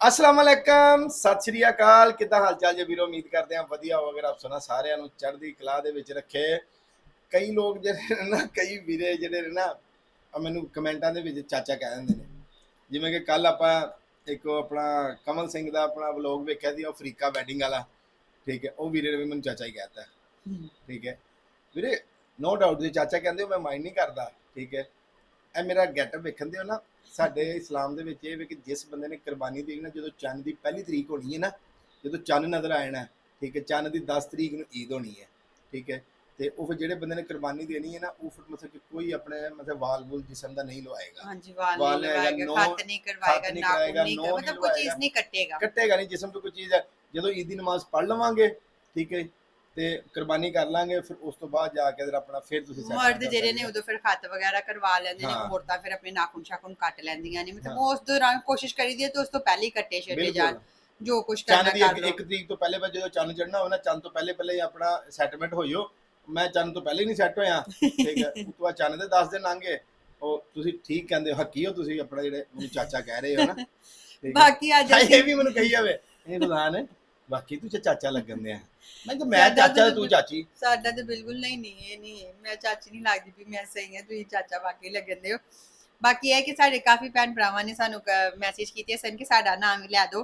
ਅਸਲਾਮ ਅਲੈਕਮ ਸਤਿ ਸ਼੍ਰੀ ਅਕਾਲ। ਕਿੱਦਾਂ ਹਾਲ ਚਾਲ ਜੀ ਵੀਰੋ? ਉਮੀਦ ਕਰਦੇ ਹਾਂ ਵਧੀਆ ਹੋਵੇਗਾ ਆਪ ਸੁਣਾ ਸਾਰਿਆਂ ਨੂੰ ਚੜ੍ਹਦੀ ਕਲਾ ਦੇ ਵਿੱਚ ਰੱਖੇ। ਕਈ ਲੋਕ ਜਿਹੜੇ ਨੇ ਨਾ ਕਈ ਵੀਰੇ ਜਿਹੜੇ ਨੇ ਨਾ ਆ ਮੈਨੂੰ ਕਮੈਂਟਾਂ ਦੇ ਵਿੱਚ ਚਾਚਾ ਕਹਿ ਦਿੰਦੇ ਨੇ। ਜਿਵੇਂ ਕਿ ਕੱਲ ਆਪਾਂ ਇੱਕ ਆਪਣਾ ਕਮਲ ਸਿੰਘ ਦਾ ਆਪਣਾ ਵਲੌਗ ਵੇਖਿਆ ਸੀ ਉਹ ਅਫਰੀਕਾ ਵੈਡਿੰਗ ਵਾਲਾ। ਠੀਕ ਹੈ ਉਹ ਵੀਰੇ ਨੇ ਵੀ ਮੈਨੂੰ ਚਾਚਾ ਹੀ ਕਹਿਤਾ ਠੀਕ ਹੈ। ਵੀਰੇ ਨੋ ਡਾਊਟ ਜੀ ਚਾਚਾ ਕਹਿੰਦੇ ਹੋ ਮੈਂ ਮਾਈਂਡ ਨਹੀਂ ਕਰਦਾ। ਠੀਕ ਹੈ। ਇਹ ਮੇਰਾ ਗੈਟਅਪ ਵੇਖਣ ਦਿਓ ਨਾ। ਸਾਡੇ ਇਸਲਾਮ ਦੇ ਵਿੱਚ ਇਹ ਵੀ ਕਿ ਜਿਸ ਬੰਦੇ ਨੇ ਕੁਰਬਾਨੀ ਦੇਣੀ ਨਾ ਜਦੋਂ ਚੰਨ ਦੀ ਪਹਿਲੀ ਤਰੀਕ ਹੋਣੀ ਹੈ ਨਾ ਜਦੋਂ ਚੰਨ ਨਜ਼ਰ ਆਣਾ ਠੀਕ ਹੈ ਚੰਨ ਦੀ 10 ਤਰੀਕ ਨੂੰ ਈਦ ਹੋਣੀ ਹੈ ਠੀਕ ਹੈ ਤੇ ਉਹ ਫਿਰ ਜਿਹੜੇ ਬੰਦੇ ਨੇ ਕੁਰਬਾਨੀ ਦੇਣੀ ਹੈ ਨਾ ਉਹ ਫਿਰ ਮਤਲਬ ਕਿ ਕੋਈ ਆਪਣੇ ਮਤਲਬ ਵਾਲ ਵੂਲ ਜਿਸਮ ਦਾ ਨਹੀਂ ਲਵਾਏਗਾ। ਹਾਂਜੀ ਵਾਲ ਨਹੀਂ ਲਵਾਏਗਾ ਨੋ- ਖੱਤ ਨਹੀਂ ਕਰਵਾਏਗਾ ਨਾਖੂਨ ਨਹੀਂ ਨੋ ਕਰ- ਨਹੀਂ ਮਤਲਬ ਕੋਈ ਚੀਜ਼। ਨਹੀਂ ਕੱਟੇਗਾ। ਕੱਟੇਗਾ ਨਹੀਂ ਜਿਸਮ ਤੋਂ ਕੋਈ ਚੀਜ਼ ਹੈ। ਜਦੋਂ ਈਦ ਦੀ ਨਮਾਜ਼ ਪੜ੍ਹ ਲਵਾਂਗੇ ਠੀਕ ਹੈ ਤੇ ਕੁਰਬਾਨੀ ਕਰ ਲਾਂਗੇ ਫਿਰ ਉਸ ਤੋਂ ਬਾਅਦ ਜਾ ਕੇ ਫਿਰ ਆਪਣਾ ਫਿਰ ਤੁਸੀਂ set ਮਰਦ ਕਰ ਜਿਹੜੇ ਨੇ ਸਕਦੇ ਹੋ। ਉਦੋਂ ਫਿਰ ਖੱਤ ਵਗੈਰਾ ਕਰਵਾ ਲੈਂਦੇ ਨੇ ਹਾਂ। ਔਰਤਾਂ ਫਿਰ ਆਪਣੇ ਨਾਖੂਨ ਸ਼ਾਖੂਨ ਕੱਟ ਲੈਂਦੀਆਂ ਨੇ ਮਤਲਬ ਹਾਂ। ਉਸ ਦੌਰਾਨ ਕੋਸ਼ਿਸ਼ ਕਰੀਦੀ ਹੈ ਤੇ ਉਸ ਤੋਂ ਪਹਿਲੇ ਹੀ ਕੱਟੇ ਛੱਡੇ ਜਾਣ ਬਿਲਕੁਲ ਜੋ ਕੁਝ ਕਰਨਾ ਚੰਨ ਦੀ ਕਰ ਇੱਕ ਲਓ। ਇੱਕ ਤਰੀਕ ਤੋਂ ਪਹਿਲੇ ਬਸ ਜਦੋਂ ਚੰਨ ਚੜਨਾ ਹੋਵੇ ਨਾ ਚੰਨ ਤੋਂ ਪਹਿਲੇ ਪਹਿਲੇ ਹੀ ਆਪਣਾ ਸੈਟਲਮੈਂਟ ਹੋਈਓ ਮੈਂ ਚੰਨ ਤੋਂ ਪਹਿਲੇ ਹੀ ਨਹੀਂ ਸੈੱਟ ਹੋਇਆ। ਠੀਕ ਹੈ। ਉਸ ਤੋਂ ਬਾਅਦ ਚੰਨ ਦੇ 10 ਦਿਨ ਲੰਘੇ ਉਹ ਤੁਸੀਂ ਠੀਕ ਕਹਿੰਦੇ ਹੋ ਹੱਕੀ ਹੋ ਤੁਸੀਂ ਆਪਣਾ ਜਿਹੜੇ ਮੈਨੂੰ ਚਾਚਾ ਕਹਿ ਰਹੇ ਹੋ ਨਾ। ਠੀਕ ਹੈ। ਬਾਕੀ ਅੱਜ ਹਾਂ, ਅਸੀਂ ਇਹ ਵੀ ਮੈਨੂੰ ਕਹੀ ਜਾਵੇ। ਇਹ ਹੈ ਬਾਕੀ ਤੂੰ ਚਾਚਾ ਲੱਗਣ ਦੇ ਆ ਮੈਂ ਤਾਂ ਮੈਂ ਸਾਡਾ ਚਾਚਾ ਤਾਂ ਚਾਚੀ। ਸਾਡਾ ਤਾਂ ਬਿਲਕੁਲ ਨਹੀਂ ਨਹੀਂ ਇਹ ਨਹੀਂ ਹੈ। ਮੈਂ ਚਾਚੀ ਨਹੀਂ ਲੱਗਦੀ ਵੀ ਮੈਂ ਸਹੀ ਹਾਂ ਤੁਸੀਂ ਚਾਚਾ ਵਾਕਈ ਲੱਗਦੇ ਹੋ ਬਾਕੀ ਇਹ ਹੈ ਕਿ ਸਾਡੇ ਕਾਫੀ ਭੈਣ ਭਰਾਵਾਂ ਨੇ ਸਾਨੂੰ ਮੈਸੇਜ ਕੀਤੇ ਸਨ ਕਿ ਸਾਡਾ ਨਾਮ ਵੀ ਲੈ ਦਿਓ।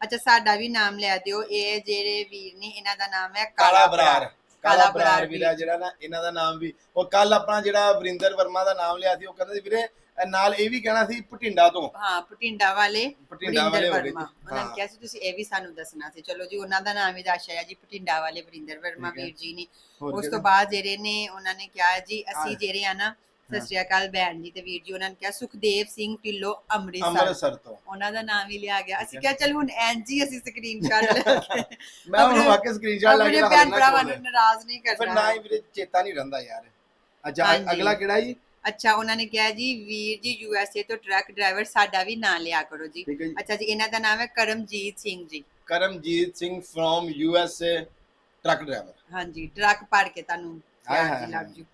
ਅੱਛਾ ਸਾਡਾ ਵੀ ਨਾਮ ਲੈ ਦਿਓ। ਇਹ ਜਿਹੜੇ ਵੀਰ ਨੇ ਇਹਨਾਂ ਦਾ ਨਾਮ ਹੈ ਕਾਲਾ ਬਰਾਰ ਕਾਲਾ ਬਰਾਰ ਬਰਾਰ ਵੀਰਾ ਜਿਹੜਾ ਨਾ ਇਹਨਾਂ ਦਾ ਨਾਮ ਵੀ। ਉਹ ਕੱਲ ਆਪਣਾ ਜਿਹੜਾ ਵਰਿੰਦਰ ਵਰਮਾ ਦਾ ਨਾਮ ਲਿਆ ਸੀ ਉਹ ਕਹਿੰਦੇ ਸੀ ਵੀਰੇ ਨਾਲ ਇਹ ਵੀ ਕਹਿਣਾ ਸੀ ਭਟਿੰਡਾ ਤੋਂ ਹਾਂ ਪਟਿੰਡਾ ਵਾਲੇ ਭਟਿੰਡਾ ਵਾਲੇ ਵਰਿੰਦਰ ਹੋ ਗਏ ਵਰਮਾ ਜੀ। ਉਹਨਾਂ ਨੇ ਹਾਂ। ਕਿਹਾ ਸੀ ਤੁਸੀਂ ਇਹ ਵੀ ਸਾਨੂੰ ਦੱਸਣਾ ਸੀ ਚਲੋ ਜੀ ਉਹਨਾਂ ਦਾ ਨਾਮ ਵੀ ਦੱਸਿਆ ਜੀ ਭਟਿੰਡਾ ਵਾਲੇ ਵਰਿੰਦਰ ਵਰਮਾ ਠੀਕ ਹੈ। ਵੀਰ ਜੀ ਨੇ ਹੋਰ ਉਸ ਕਿਹੜੇ? ਤੋਂ ਬਾਅਦ ਜਿਹੜੇ ਨੇ ਉਹਨਾਂ ਨੇ ਕਿਹਾ ਜੀ ਅਸੀਂ ਹਾਂ। ਜਿਹੜੇ ਆ ਨਾ ਸਤਿ ਸ਼੍ਰੀ ਅਕਾਲ ਭੈਣ ਜੀ ਤੇ ਵੀਰ ਜੀ ਉਹਨਾਂ ਨੇ ਕਿਹਾ ਸੁਖਦੇਵ ਸਿੰਘ ਢਿੱਲੋਂ ਅੰਮ੍ਰਿਤਸਰ ਅੰਮ੍ਰਿਤਸਰ ਤੋਂ ਉਹਨਾਂ ਦਾ ਨਾਮ ਵੀ ਲਿਆ ਗਿਆ ਅਸੀਂ ਠੀਕ ਕਿਹਾ ਚਲ ਹੁਣ ਐਨਜੀ ਅਸੀਂ ਸਕਰੀਨਸ਼ਾਟ ਲੈ ਕੇ ਮੈਂ ਹੁਣ ਆਪਣੇ- ਵਾਕਿਆ ਸਕਰੀਨਸ਼ਾਟ ਲਾ ਕੇ ਆਪਣੇ ਰੱਖ ਭੈਣ ਭਰਾਵਾਂ। ਨੂੰ ਨਾਰਾਜ਼ ਨਹੀਂ ਫਿਰ ਕਰਨਾ ਨਾ ਹੀ ਵੀਰੇ ਚੇਤਾ ਨਹੀਂ ਰਹਿੰਦਾ ਯਾਰ ਅੱਛਾ ਹਾਂਜੀ। ਅਗਲਾ ਕਿਹੜਾ ਜੀ ਅੱਛਾ ਉਹਨਾਂ ਨੇ ਕਿਹਾ ਜੀ ਵੀਰ ਜੀ ਯੂਐਸਏ ਤੋਂ ਟਰੱਕ ਡਰਾਈਵਰ ਸਾਡਾ ਵੀ ਨਾਂ ਲਿਆ ਕਰੋ ਜੀ। ਠੀਕ ਹੈ ਜੀ। ਅੱਛਾ ਜੀ ਇਹਨਾਂ ਦਾ ਨਾਮ ਹੈ Karamjit Singh ji. Karamjit Singh from U S A truck driver. ਹਾਂਜੀ ਟਰੱਕ ਪੜ ਕੇ ਤੁਹਾਨੂੰ ਹਾਏ ਹਾਏ। ਹਾਏ।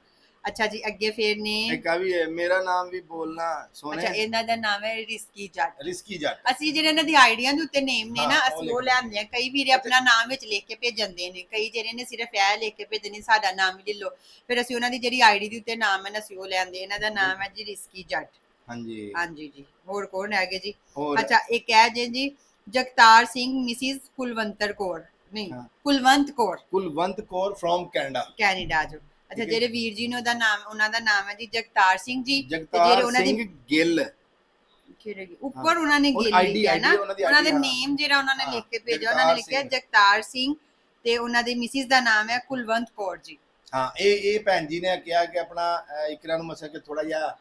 ਅੱਛਾ ਜੀ ਅੱਗੇ ਫੇਰ ਨੇ। ਇੱਕ ਆ ਵੀ ਹੈ ਮੇਰਾ ਨਾਮ ਵੀ ਬੋਲਣਾ ਅੱਛਾ ਇਹਨਾਂ ਦਾ ਨਾਮ ਹੈ ਰਿਸਕੀ ਜੱਟ। ਰਿਸਕੀ ਜੱਟ। ਅਸੀਂ ਜਿਹੜੇ ਇਹਨਾਂ ਦੀ ਆਈਡੀਆਂ ਦੇ ਉੱਤੇ ਨੇਮ ਨੇ ਨਾ ਹਾਂ, ਉਹ ਅਸੀਂ ਉਹ ਲਿਖ ਲੈਂਦੇ ਆ ਕਈ ਵੀਰੇ ਆਪਣਾ ਨਾਮ ਵਿੱਚ ਲਿਖ ਕੇ ਭੇਜਣਦੇ ਨੇ। ਕਈ ਜਿਹੜੇ ਨੇ ਸਿਰਫ ਇਹ ਲਿਖ ਕੇ ਭੇਜਣੇ ਸਾਡਾ ਨਾਮ ਵੀ ਲੈ ਲਓ। ਫਿਰ ਅਸੀਂ ਉਹਨਾਂ ਦੀ ਜਿਹੜੀ ਆਈਡੀ ਦੇ ਉੱਤੇ ਨਾਮ ਹੈ ਨਾ ਅਸੀਂ ਉਹ ਲੈਂਦੇ ਇਹਨਾਂ ਦਾ ਨਾਮ ਹੈ ਜੀ ਰਿਸਕੀ ਜੱਟ। ਹਾਂਜੀ। ਹਾਂਜੀ ਜੀ। ਹੋਰ ਕੌਣ ਹੈਗੇ ਜੀ? ਹੋਰ। ਅੱਛਾ ਇੱਕ ਹੈ ਜੀ ਜੀ ਜਗਤਾਰ ਸਿੰਘ ਮਿਸਿਸ ਕੁਲਵੰਤਰ ਕੌਰ। ਨਹੀਂ ਹਾਂ। Kulwant Kaur. Kulwant Kaur from Canada Canada ਜੋ ਅੱਛਾ। ਜਿਹੜੇ ਵੀਰ ਜੀ ਨੇ ਉਹਦਾ ਨਾਮ ਉਹਨਾਂ ਦਾ ਨਾਮ ਹੈ ਜੀ ਜਗਤਾਰ ਸਿੰਘ ਜੀ ਜਗਤਾਰ ਉਹਨਾਂ ਦੀ ਸਿੰਘ ਗਿੱਲ ਕਿਹੜੇ? ਉੱਪਰ ਉਹਨਾਂ ਨੇ ਉਹ ਗਿਲ ਲਿਖਿਆ ਨਾ ਉਹਨਾਂ ਦੀ। ਨੇਮ ਜਿਹੜਾ ਉਹਨਾਂ ਨੇ ਲਿਖ ਕੇ ਭੇਜਿਆ ਉਹਨਾਂ ਨੇ ਲਿਖਿਆ। ਜਗਤਾਰ ਸਿੰਘ ਤੇ ਉਹਨਾਂ ਦੇ ਮਿਸਿਸ ਦਾ ਨਾਮ ਹੈ ਕੁਲਵੰਤ ਕੌਰ ਜੀ ਹਾਂ ਇਹ ਇਹ ਭੈਣ ਜੀ ਨੇ ਕਿਹਾ ਕਿ ਆਪਣਾ ਇਕਰਾ ਨੂੰ ਮਸਾ ਕਿ ਥੋੜਾ ਜਿਹਾ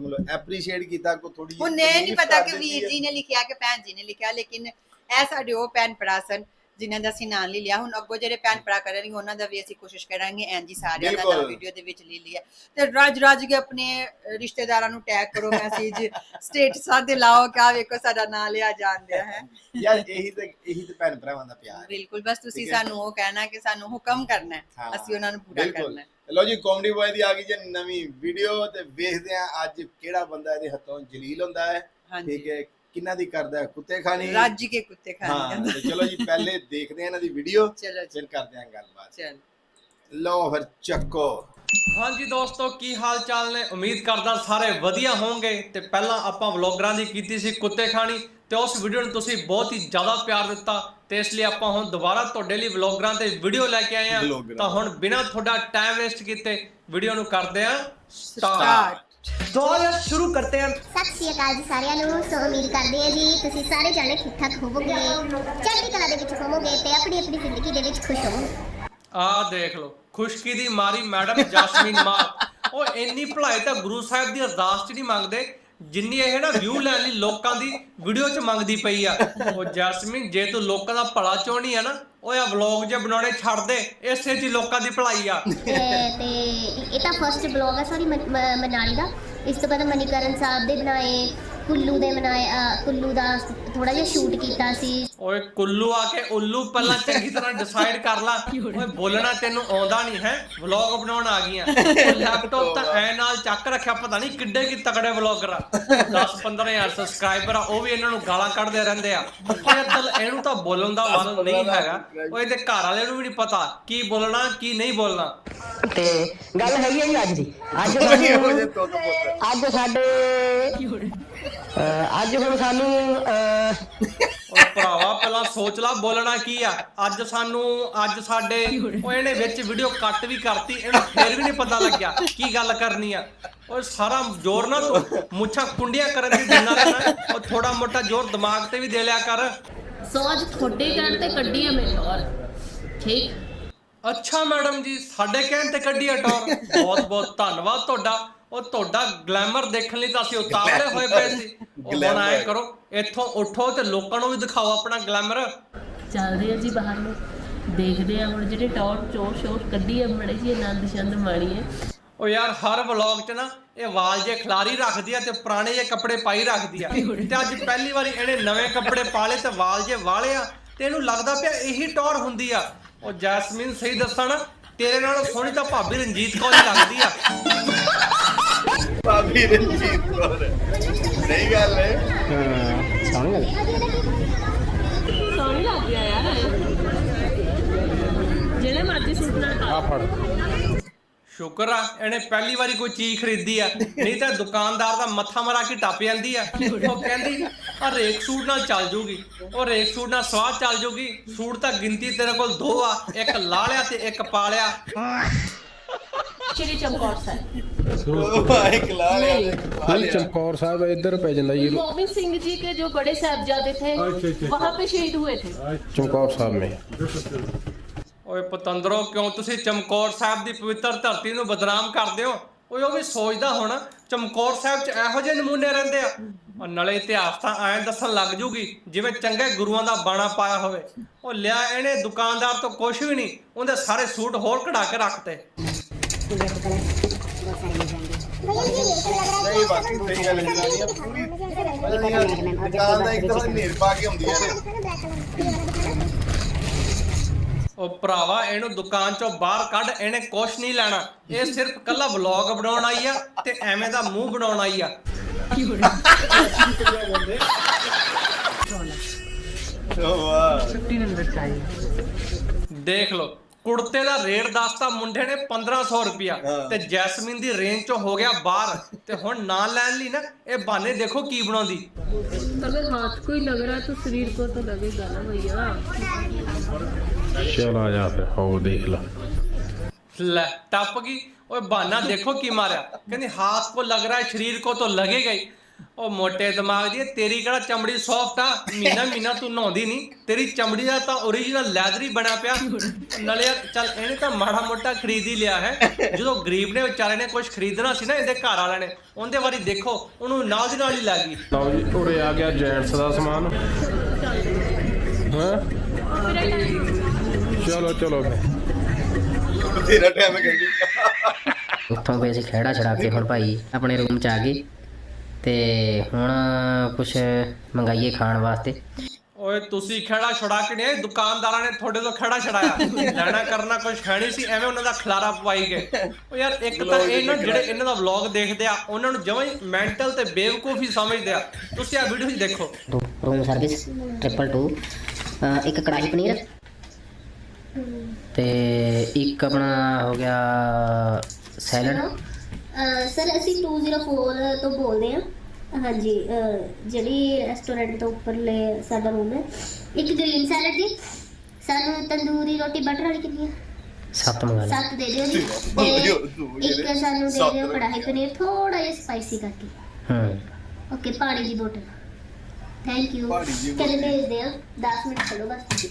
ਲਓ ਐਪਰੀਸ਼ੀਏਟ ਕੀਤਾ ਕੋ ਥੋੜੀ ਇਹ ਨਹੀਂ ਪਤਾ ਕਿ ਵੀਰ ਜੀ ਨੇ ਲਿਖਿਆ ਕਿ ਭੈਣ ਜੀ ਨੇ ਲਿਖਿਆ ਲੇਕਿਨ ਇਹ ਸਾਡੇ ਉਹ ਭੈਣ ਭਰਾ ਸਨ ਜਿਨ੍ਹਾਂ ਦਾ ਅਸੀਂ ਨਾਂ ਲੈ ਲਿਆ। ਹੁਣ ਅੱਗੋਂ ਜਿਹੜੇ ਭੈਣ ਭਰਾ ਕਰਨਗੇ ਉਹਨਾਂ ਦਾ ਵੀ ਅਸੀਂ ਕੋਸ਼ਿਸ਼ ਕਰਾਂਗੇ ਐਂ ਜੀ ਸਾਰਿਆਂ ਦਾ ਬਿਲਕੁਲ। ਨਾਮ ਵੀਡੀਓ ਦੇ ਵਿੱਚ ਲੈ ਲਿਆ ਤੇ ਰੱਜ ਰੱਜ ਕੇ ਆਪਣੇ ਰਿਸ਼ਤੇਦਾਰਾਂ ਨੂੰ ਟੈਗ ਕਰੋ ਮੈਸੇਜ ਸਟੇਟਸਾਂ ਤੇ ਲਾਓ ਕਿ ਆ ਵੇਖੋ ਸਾਡਾ ਨਾਂ ਲਿਆ ਜਾਂਦਿਆ ਹੈ। ਯਾਰ ਇਹੀ ਤੇ ਇਹੀ ਤੇ ਭੈਣ ਭਰਾਵਾਂ ਦਾ ਪਿਆਰ ਹੈ। ਬਿਲਕੁਲ ਬਸ ਤੁਸੀਂ ਠੀਕ ਹੈ। ਸਾਨੂੰ ਉਹ ਕਹਿਣਾ ਕਿ ਸਾਨੂੰ ਹੁਕਮ ਕਰਨਾ ਹੈ। ਹਾਂ, ਅਸੀਂ ਉਹਨਾਂ ਨੂੰ ਪੂਰਾ ਬਿਲਕੁਲ। ਕਰਨਾ ਹੈ। ਲੋ ਜੀ ਕਾਮੇਡੀ ਬॉय ਦੀ ਆ ਗਈ ਜੇ ਨਵੀਂ ਵੀਡੀਓ ਤੇ ਵੇਖਦੇ ਆ ਅੱਜ ਕਿਹੜਾ ਬੰਦਾ ਇਹਦੇ ਹੱਥੋਂ ਜਲੀਲ ਹੁੰਦਾ ਹੈ। ਹਾਂਜੀ। ਠੀਕ ਹੈ ਕਿੰਨਾ ਦੀ ਕਰਦਾ ਹੈ? ਕੁੱਤੇ ਖਾਣੀ? ਰੱਜ ਕੇ ਕੁੱਤੇ ਖਾਣੇ ਹਾਂ ਤੇ ਚਲੋ ਜੀ ਪਹਿਲੇ ਦੇਖਦੇ ਆ ਇਹਨਾਂ ਦੀ ਵੀਡੀਓ ਫਿਰ ਕਰਦੇ ਆ ਗੱਲਬਾਤ। ਚਲ। ਲਓ ਫਿਰ ਚੱਕੋ। ਹਾਂਜੀ ਦੋਸਤੋ ਕੀ ਹਾਲ ਚਾਲ ਨੇ? ਉਮੀਦ ਕਰਦਾ ਸਾਰੇ ਵਧੀਆ ਹੋਵੋਗੇ ਤੇ ਪਹਿਲਾਂ ਆਪਾਂ ਵਲੌਗਰਾਂ ਦੀ ਕੀਤੀ ਸੀ ਕੁੱਤੇ ਖਾਣੀ ਤੇ ਉਸ ਵੀਡੀਓ ਨੂੰ ਤੁਸੀਂ ਬਹੁਤ ਹੀ ਜ਼ਿਆਦਾ ਪਿਆਰ ਦਿੱਤਾ। ਤੇ ਇਸ ਲਈ ਆਪਾਂ ਹੁਣ ਦੁਬਾਰਾ ਤੁਹਾਡੇ ਲਈ ਵਲੌਗਰਾਂ ਤੇ ਵੀਡੀਓ ਲੈ ਕੇ ਆਏ ਆ। ਤਾਂ ਹੁਣ ਬਿਨਾਂ ਤੁਹਾਡਾ ਟਾਈਮ ਵੇਸਟ ਕੀਤੇ ਵੀਡੀਓ ਨੂੰ ਕਰਦੇ ਆ ਸਟਾਰਟ ਦੋ ਯਾਰ ਸ਼ੁਰੂ ਕਰਤੇ ਹਨ ਸਤਿ ਸ਼੍ਰੀ ਅਕਾਲ ਜੀ ਸਾਰਿਆਂ ਨੂੰ। ਸੋ ਉਮੀਦ ਕਰਦੇ ਹਾਂ ਜੀ ਤੁਸੀਂ ਸਾਰੇ ਜਾਣੇ ਠੀਕ ਠਾਕ ਹੋਵੋਗੇ। ਚੜ੍ਹਦੀ ਕਲਾ ਦੇ ਵਿੱਚ ਹੋਵੋਗੇ ਤੇ ਆਪਣੀ ਆਪਣੀ ਜ਼ਿੰਦਗੀ ਦੇ ਵਿੱਚ ਖੁਸ਼ ਹੋਵੋਗੇ। ਆਹ ਦੇਖ ਲਓ ਖੁਸ਼ਕੀ ਦੀ ਮਾਰੀ ਮੈਡਮ ਜਸਮੀਨ ਮਾਂ। ਉਹ ਇੰਨੀ ਭਲਾਈ ਤਾਂ ਗੁਰੂ ਸਾਹਿਬ ਦੀ ਅਰਦਾਸ 'ਚ ਨਹੀਂ ਮੰਗਦੇ। ਜਿੰਨੀ ਇਹ ਨਾ ਵਿਊ ਲੈਣ ਲਈ ਲੋਕਾਂ ਦੀ ਵੀਡੀਓ 'ਚ ਮੰਗਦੀ ਪਈ ਆ। ਉਹ ਜਸਮੀਨ, ਜੇ ਤੂੰ ਲੋਕਾਂ ਦਾ ਭਲਾ ਚਾਹਣੀ ਆ ਨਾ, ਓਏ ਆ ਵਲੌਗ ਜੇ ਬਣਾਉਣੇ ਛੱਡ ਦੇ, ਇਸੇ 'ਚ ਹੀ ਲੋਕਾਂ ਦੀ ਭਲਾਈ ਆ। ਤੇ ਤੇ ਇਹ ਤਾਂ ਫਰਸਟ ਬਲੌਗ ਹੈ ਸੌਰੀ ਮਨਾਲੀ ਦਾ। ਇਸ ਤੋਂ ਬਾਅਦ ਮਨੀਕਰਨ ਸਾਹਿਬ ਦੇ ਬਣਾਏ, ਕੁੱਲੂ ਦੇ ਬਣਾਇਆ ਕੁੱਲੂ ਦਾ ਥੋੜਾ ਜਿਹਾ ਸ਼ੂਟ ਕੀਤਾ ਸੀ। ਓਏ ਕੁੱਲੂ ਆ ਕੇ ਉੱਲੂ ਪਹਿਲਾਂ ਚੰਗੀ ਤਰ੍ਹਾਂ ਡਿਸਾਈਡ ਕਰ ਲਾ। ਓਏ ਬੋਲਣਾ ਤੈਨੂੰ ਆਉਂਦਾ ਨਹੀਂ ਹੈ? ਵਲੌਗ ਬਣਾਉਣ ਆ ਗਈਆਂ। ਲੈਪਟਾਪ ਤਾਂ ਐ ਨਾਲ ਚੱਕ ਰੱਖਿਆ ਪਤਾ ਨਹੀਂ ਕਿੱਡੇ ਕੀ ਤਗੜੇ ਵਲੌਗਰ ਆ। 10 15000 ਸਬਸਕ੍ਰਾਈਬਰ ਆ ਉਹ ਵੀ ਇਹਨਾਂ ਨੂੰ ਗਾਲਾਂ ਕੱਢਦੇ ਰਹਿੰਦੇ ਆ। ਓਏ ਅਦਲ ਇਹਨੂੰ ਤਾਂ ਬੋਲਣ ਦਾ ਵੱਲ ਨਹੀਂ ਹੈਗਾ। ਓਏ ਇਹਦੇ ਘਰ ਵਾਲਿਆਂ ਨੂੰ ਵੀ ਨਹੀਂ ਪਤਾ ਕੀ ਬੋਲਣਾ ਕੀ ਨਹੀਂ ਬੋਲਣਾ। ਤੇ ਗੱਲ ਹੈਗੀ ਹੈ ਜੀ ਅੱਜ ਦੀ। ਅੱਜ ਅੱਜ ਸਾਡੇ ਅੱਜ ਹੁਣ ਸਾਨੂੰ ਓਏ ਭਰਾਵਾ ਪਹਿਲਾਂ ਸੋਚ ਲਾ ਬੋਲਣਾ ਕੀ ਆ? ਅੱਜ ਸਾਨੂੰ ਅੱਜ ਸਾਡੇ ਓਏ ਇਹਨੇ ਵਿੱਚ ਵੀਡੀਓ ਕੱਟ ਵੀ ਕਰਤੀ ਇਹਨੂੰ ਫੇਰ ਵੀ ਨਹੀਂ ਪਤਾ ਲੱਗਿਆ ਕੀ ਗੱਲ ਕਰਨੀ ਆ। ਓਏ ਸਾਰਾ ਜ਼ੋਰ ਨਾ ਤੂੰ ਮੁੱਛਾਂ ਕੁੰਡੀਆਂ ਕਰਨ ਦੀ ਦਿਨਾ ਰਹਿਣਾ ਉਹ ਥੋੜਾ ਮੋਟਾ ਜ਼ੋਰ ਦਿਮਾਗ ਤੇ ਵੀ ਦੇ ਲਿਆ ਕਰ। ਸੋ ਅੱਜ ਤੁਹਾਡੇ ਕਹਿਣ ਤੇ ਕੱਢੀ ਆ ਮੈਂ ਟੌਰ ਠੀਕ? ਅੱਛਾ ਮੈਡਮ ਜੀ ਸਾਡੇ ਕਹਿਣ ਤੇ ਕੱਢੀ ਆ ਟੌਰ ਬਹੁਤ ਬਹੁਤ ਧੰਨਵਾਦ ਤੁਹਾਡਾ। ਉਹ ਤੁਹਾਡਾ ਗਲੈਮਰ ਦੇਖਣ ਲਈ ਤਾਂ ਅਸੀਂ ਉਤਾਵਲੇ ਹੋਏ ਪਏ ਸੀ। ਉਹ ਹੁਣ ਆਏ। ਕਰੋ ਇੱਥੋਂ ਉੱਠੋ ਤੇ ਲੋਕਾਂ ਨੂੰ ਵੀ ਦਿਖਾਓ ਆਪਣਾ ਗਲੈਮਰ ਚੱਲਦੇ ਆ ਜੀ ਬਾਹਰ ਨੂੰ। ਦੇਖਦੇ ਆ ਹੁਣ ਜਿਹੜੇ ਟੌਰ ਚੋਰ ਸ਼ੋਰ ਕੱਢੀ ਆ ਬੜੇ ਜੀ ਆਨੰਦ ਚੰਦ ਮਾਣੀਏ ਉਹ ਯਾਰ ਹਰ ਵਲੌਗ 'ਚ ਨਾ ਇਹ ਵਾਲ ਜੇ ਖਲਾਰੀ ਰੱਖਦੀ ਆ ਤੇ ਪੁਰਾਣੇ ਜੇ ਕੱਪੜੇ ਪਾਈ ਰੱਖਦੀ ਆ। ਤੇ ਅੱਜ ਪਹਿਲੀ ਵਾਰੀ ਇਹਨੇ ਨਵੇਂ ਕੱਪੜੇ ਪਾਲੇ ਤੇ ਵਾਲ ਜੇ ਵਾਲੇ ਆ ਤੇ ਇਹਨੂੰ ਲੱਗਦਾ ਪਿਆ ਇਹੀ ਟੌਰ ਹੁੰਦੀ ਆ। ਉਹ ਜੈਸਮੀਨ ਸਹੀ ਦੱਸਾਂ ਨਾ ਤੇਰੇ ਨਾਲ ਸੋਹਣੀ ਤਾਂ ਭਾਬੀ ਰਣਜੀਤ ਕੌਰ ਹੀ ਲੱਗਦੀ ਆ। ਭਾਬੀ ਰਣਜੀਤ ਕੌਰ ਸਹੀ ਗੱਲ ਹੈ ਸੋਹਣੀ ਲੱਗ ਗਿਆ ਯਾਰ ਜਿਹੜੇ ਮਰਜ਼ੀ ਸੂਟ ਨਾਲ ਪਾ ਸ਼ੁਕਰ ਆ, ਇਹਨੇ ਪਹਿਲੀ ਵਾਰੀ ਕੋਈ ਚੀਜ਼ ਖਰੀਦੀ ਆ। ਨਹੀਂ ਤਾਂ ਦੁਕਾਨਦਾਰ ਦਾ ਮੱਥਾ ਮਰਾ ਕੇ ਟੱਪ ਜਾਂਦੀ ਆ। ਉਹ ਕਹਿੰਦੀ ਆ ਰੇਕ ਸੂਟ ਨਾਲ ਚੱਲ ਜੂਗੀ। ਉਹ ਰੇਕ ਸੂਟ ਨਾਲ ਸਵਾਦ ਚੱਲ ਜੂਗੀ। ਸੂਟ ਤਾਂ ਗਿਣਤੀ ਤੇਰੇ ਕੋਲ ਦੋ ਆ। ਇੱਕ ਲਾਲਿਆ ਤੇ ਇੱਕ ਪਾਲਿਆ ਸ਼੍ਰੀ ਚਮਕੌਰ ਸਾਹਿਬ ਉਹ ਭਾਈ ਕਲਾ ਲਿਆ ਨਹੀਂ। नहीं चमकौर साहब इधर पे ਜਾਂਦਾ ये गोविंद सिंह जी के जो बड़े साहबजादे थे वहाँ पे शहीद हुए थे चमकौर साहब में ਓਏ ਪਤੰਦਰੋ ਕਿਉਂ ਤੁਸੀਂ ਚਮਕੌਰ ਸਾਹਿਬ ਦੀ ਪਵਿੱਤਰ ਧਰਤੀ ਨੂੰ ਬਦਨਾਮ ਕਰਦੇ ਹੋ ਓਏ ਉਹ ਵੀ ਸੋਚਦਾ ਹੋਣਾ ਚਮਕੌਰ ਸਾਹਿਬ 'ਚ ਇਹੋ ਜਿਹੇ ਨਮੂਨੇ ਰਹਿੰਦੇ ਆ ਉਹ ਨਾਲੇ ਇਤਿਹਾਸ ਤਾਂ ਐਂ ਦੱਸਣ ਲੱਗ ਜੂਗੀ ਜਿਵੇਂ ਚੰਗੇ ਗੁਰੂਆਂ ਦਾ ਬਾਣਾ ਪਾਇਆ ਹੋਵੇ ਉਹ ਲਿਆ ਇਹਨੇ ਦੁਕਾਨਦਾਰ ਤੋਂ ਕੁਝ ਵੀ ਨਹੀਂ ਉਹਦੇ ਸਾਰੇ ਸੂਟ ਹੋਰ ਕਢਾ ਕੇ ਰੱਖਤੇ ਨਹੀਂ ਬਾਕੀ ਸਹੀ ਗੱਲ ਹੈ ਜਨਾਨੀਆਂ ਪੂਰੀ ਦੁਕਾਨ ਦਾ ਇੱਕ ਦਫਾ ਨੇਰ ਪਾ ਕੇ ਹੁੰਦੀਆਂ ਨੇ ਉਹ ਭਰਾਵਾ ਇਹਨੂੰ ਦੁਕਾਨ ਚੋਂ ਬਾਹਰ ਕੱਢ ਇਹਨੇ ਕੁਛ ਨਹੀਂ ਲੈਣਾ। ਇਹ ਸਿਰਫ ਕੱਲਾ ਵਲੌਗ ਬਣਾਉਣ ਆਈ ਆ ਤੇ ਐਵੇਂ ਦਾ ਮੂੰਹ ਬਣਾਉਣ ਆਈ ਆ। ਵਾਹ ਦੇਖ ਲਓ। ਕੁੜਤੇ ਦਾ ਰੇਟ ਦੱਸਤਾ ਮੁੰਡੇ ਨੇ 1500 ਰੁਪਿਆ ਤੇ ਜੈਸਮਿਨ ਦੀ ਰੇਂਜ ਚੋਂ ਹੋ ਗਿਆ ਬਾਹਰ। ਤੇ ਹੁਣ ਨਾਂ ਲੈਣ ਲਈ ਨਾ ਇਹ ਬਾਨੇ ਦੇਖੋ ਕੀ ਬਣਾਉਂਦੀ। ਲੈ। ਟੱਪ ਗਈ। ਓਏ ਬਾਨਾ ਦੇਖੋ ਕੀ ਮਾਰਿਆ। ਕਹਿੰਦੀ ਹਾਥ ਕੋ ਲੱਗ ਰਿਹਾ ਸਰੀਰ ਕੋ ਤਾਂ ਲੱਗੇਗਾ ਹੀ ਉਹ ਮੋਟੇ ਦਿਮਾਗ ਦੀ ਹੈ, ਤੇਰੀ ਕਿਹੜਾ ਚਮੜੀ ਸੌਫਟ ਆ? ਮਹੀਨਾ ਮਹੀਨਾ ਤੂੰ ਨਹਾਉਂਦੀ ਨਹੀਂ। ਤੇਰੀ ਚਮੜੀ ਦਾ ਤਾਂ ਓਰੀਜਨਲ ਲੈਦਰ ਹੀ ਬਣਿਆ ਪਿਆ। ਨਾਲੇ ਚੱਲ ਇਹਨੇ ਤਾਂ ਮਾੜਾ ਮੋਟਾ ਖਰੀਦ ਹੀ ਲਿਆ ਹੈ। ਜਦੋਂ ਗਰੀਬ ਨੇ ਵਿਚਾਰੇ ਨੇ ਕੁਝ ਖਰੀਦਣਾ ਸੀ ਨਾ ਇਹਦੇ ਘਰ ਵਾਲਿਆਂ ਨੇ ਉਹਦੇ ਵਾਰੀ ਦੇਖੋ ਉਹਨੂੰ ਨਾਲ ਦੀ ਨਾਲ ਹੀ ਲੱਗ ਗਈ। ਲਓ ਜੀ ਉਰੇ ਆ ਗਿਆ ਜੈਂਟਸ ਦਾ ਸਮਾਨ। ਹਾਂ? ਚਲੋ ਚਲੋ। ਤੇਰਾ ਟਾਈਮ ਕਹਿੰਦੀ ਉੱਥੋਂ ਵੀ ਅਸੀਂ ਖਹਿੜਾ ਛੜਾ ਕੇ ਹੁਣ ਭਾਈ ਆਪਣੇ ਰੂਮ 'ਚ ਆ ਗਏ। ਤੇ ਹੁਣ ਕੁਝ ਮੰਗਾਈਏ ਖਾਣ ਵਾਸਤੇ। ਓਏ ਤੁਸੀਂ ਖੜਾ ਛੁਡਾ ਕੇ ਨਹੀਂ ਆਏ, ਦੁਕਾਨਦਾਰਾਂ ਨੇ ਤੁਹਾਡੇ ਤੋਂ ਖੜਾ ਛੜਾਇਆ ਲੈਣਾ ਕਰਨਾ ਕੁਝ ਹੈ ਨਹੀਂ ਸੀ ਐਵੇਂ ਉਹਨਾਂ ਦਾ ਖਲਾਰਾ ਪਵਾਈ ਗਏ। ਓ ਯਾਰ ਇੱਕ ਤਾਂ ਇਹ ਨਾ ਜਿਹੜੇ ਇਹਨਾਂ ਦਾ ਵਲੌਗ ਦੇਖਦੇ ਆ ਉਹਨਾਂ ਨੂੰ ਜਮਾਂ ਹੀ ਮੈਂਟਲ ਤੇ ਬੇਵਕੂਫ ਹੀ ਸਮਝਦੇ ਆ। ਤੁਸੀਂ ਆ ਵੀਡੀਓ 'ਚ ਦੇਖੋ। ਰੂਮ ਸਰਵਿਸ ਟ੍ਰਿਪਲ 2 ਇੱਕ ਕੜਾਹੀ ਪਨੀਰ ਤੇ ਇੱਕ ਆਪਣਾ ਹੋ ਗਿਆ ਸੈਲਡ ਸਰ ਅਸੀਂ 204 ਤੋਂ ਬੋਲਦੇ ਹਾਂ। ਹਾਂਜੀ ਜਿਹੜੀ ਰੈਸਟੋਰੈਂਟ ਤੋਂ ਉੱਪਰਲੇ ਸਾਡਾ ਰੂਮ ਹੈ। ਇੱਕ ਗ੍ਰੀਨ ਸੈਲਡ ਜੀ। ਸਾਨੂੰ ਤੰਦੂਰੀ ਰੋਟੀ ਬਟਰ ਵਾਲੀ ਕਿੰਨੀ ਆ ਸੱਤ ਮੰਗਾ ਲਓ। ਸੱਤ ਦੇ ਦਿਓ ਜੀ। ਤੇ ਇੱਕ ਸਾਨੂੰ ਦੇ ਦਿਓ ਕੜਾਹੀ ਪਨੀਰ ਥੋੜਾ ਜਿਹਾ ਸਪਾਈਸੀ ਕਰਕੇ। ਹੂੰ। ਓਕੇ ਪਾਣੀ ਦੀ ਬੋਤਲ। ਥੈਂਕ ਯੂ ਦੀ ਕਦੇ ਭੇਜਦੇ ਆ 10 ਮਿੰਟ ਖੜੋ ਬਸ। ਤੁਸੀਂ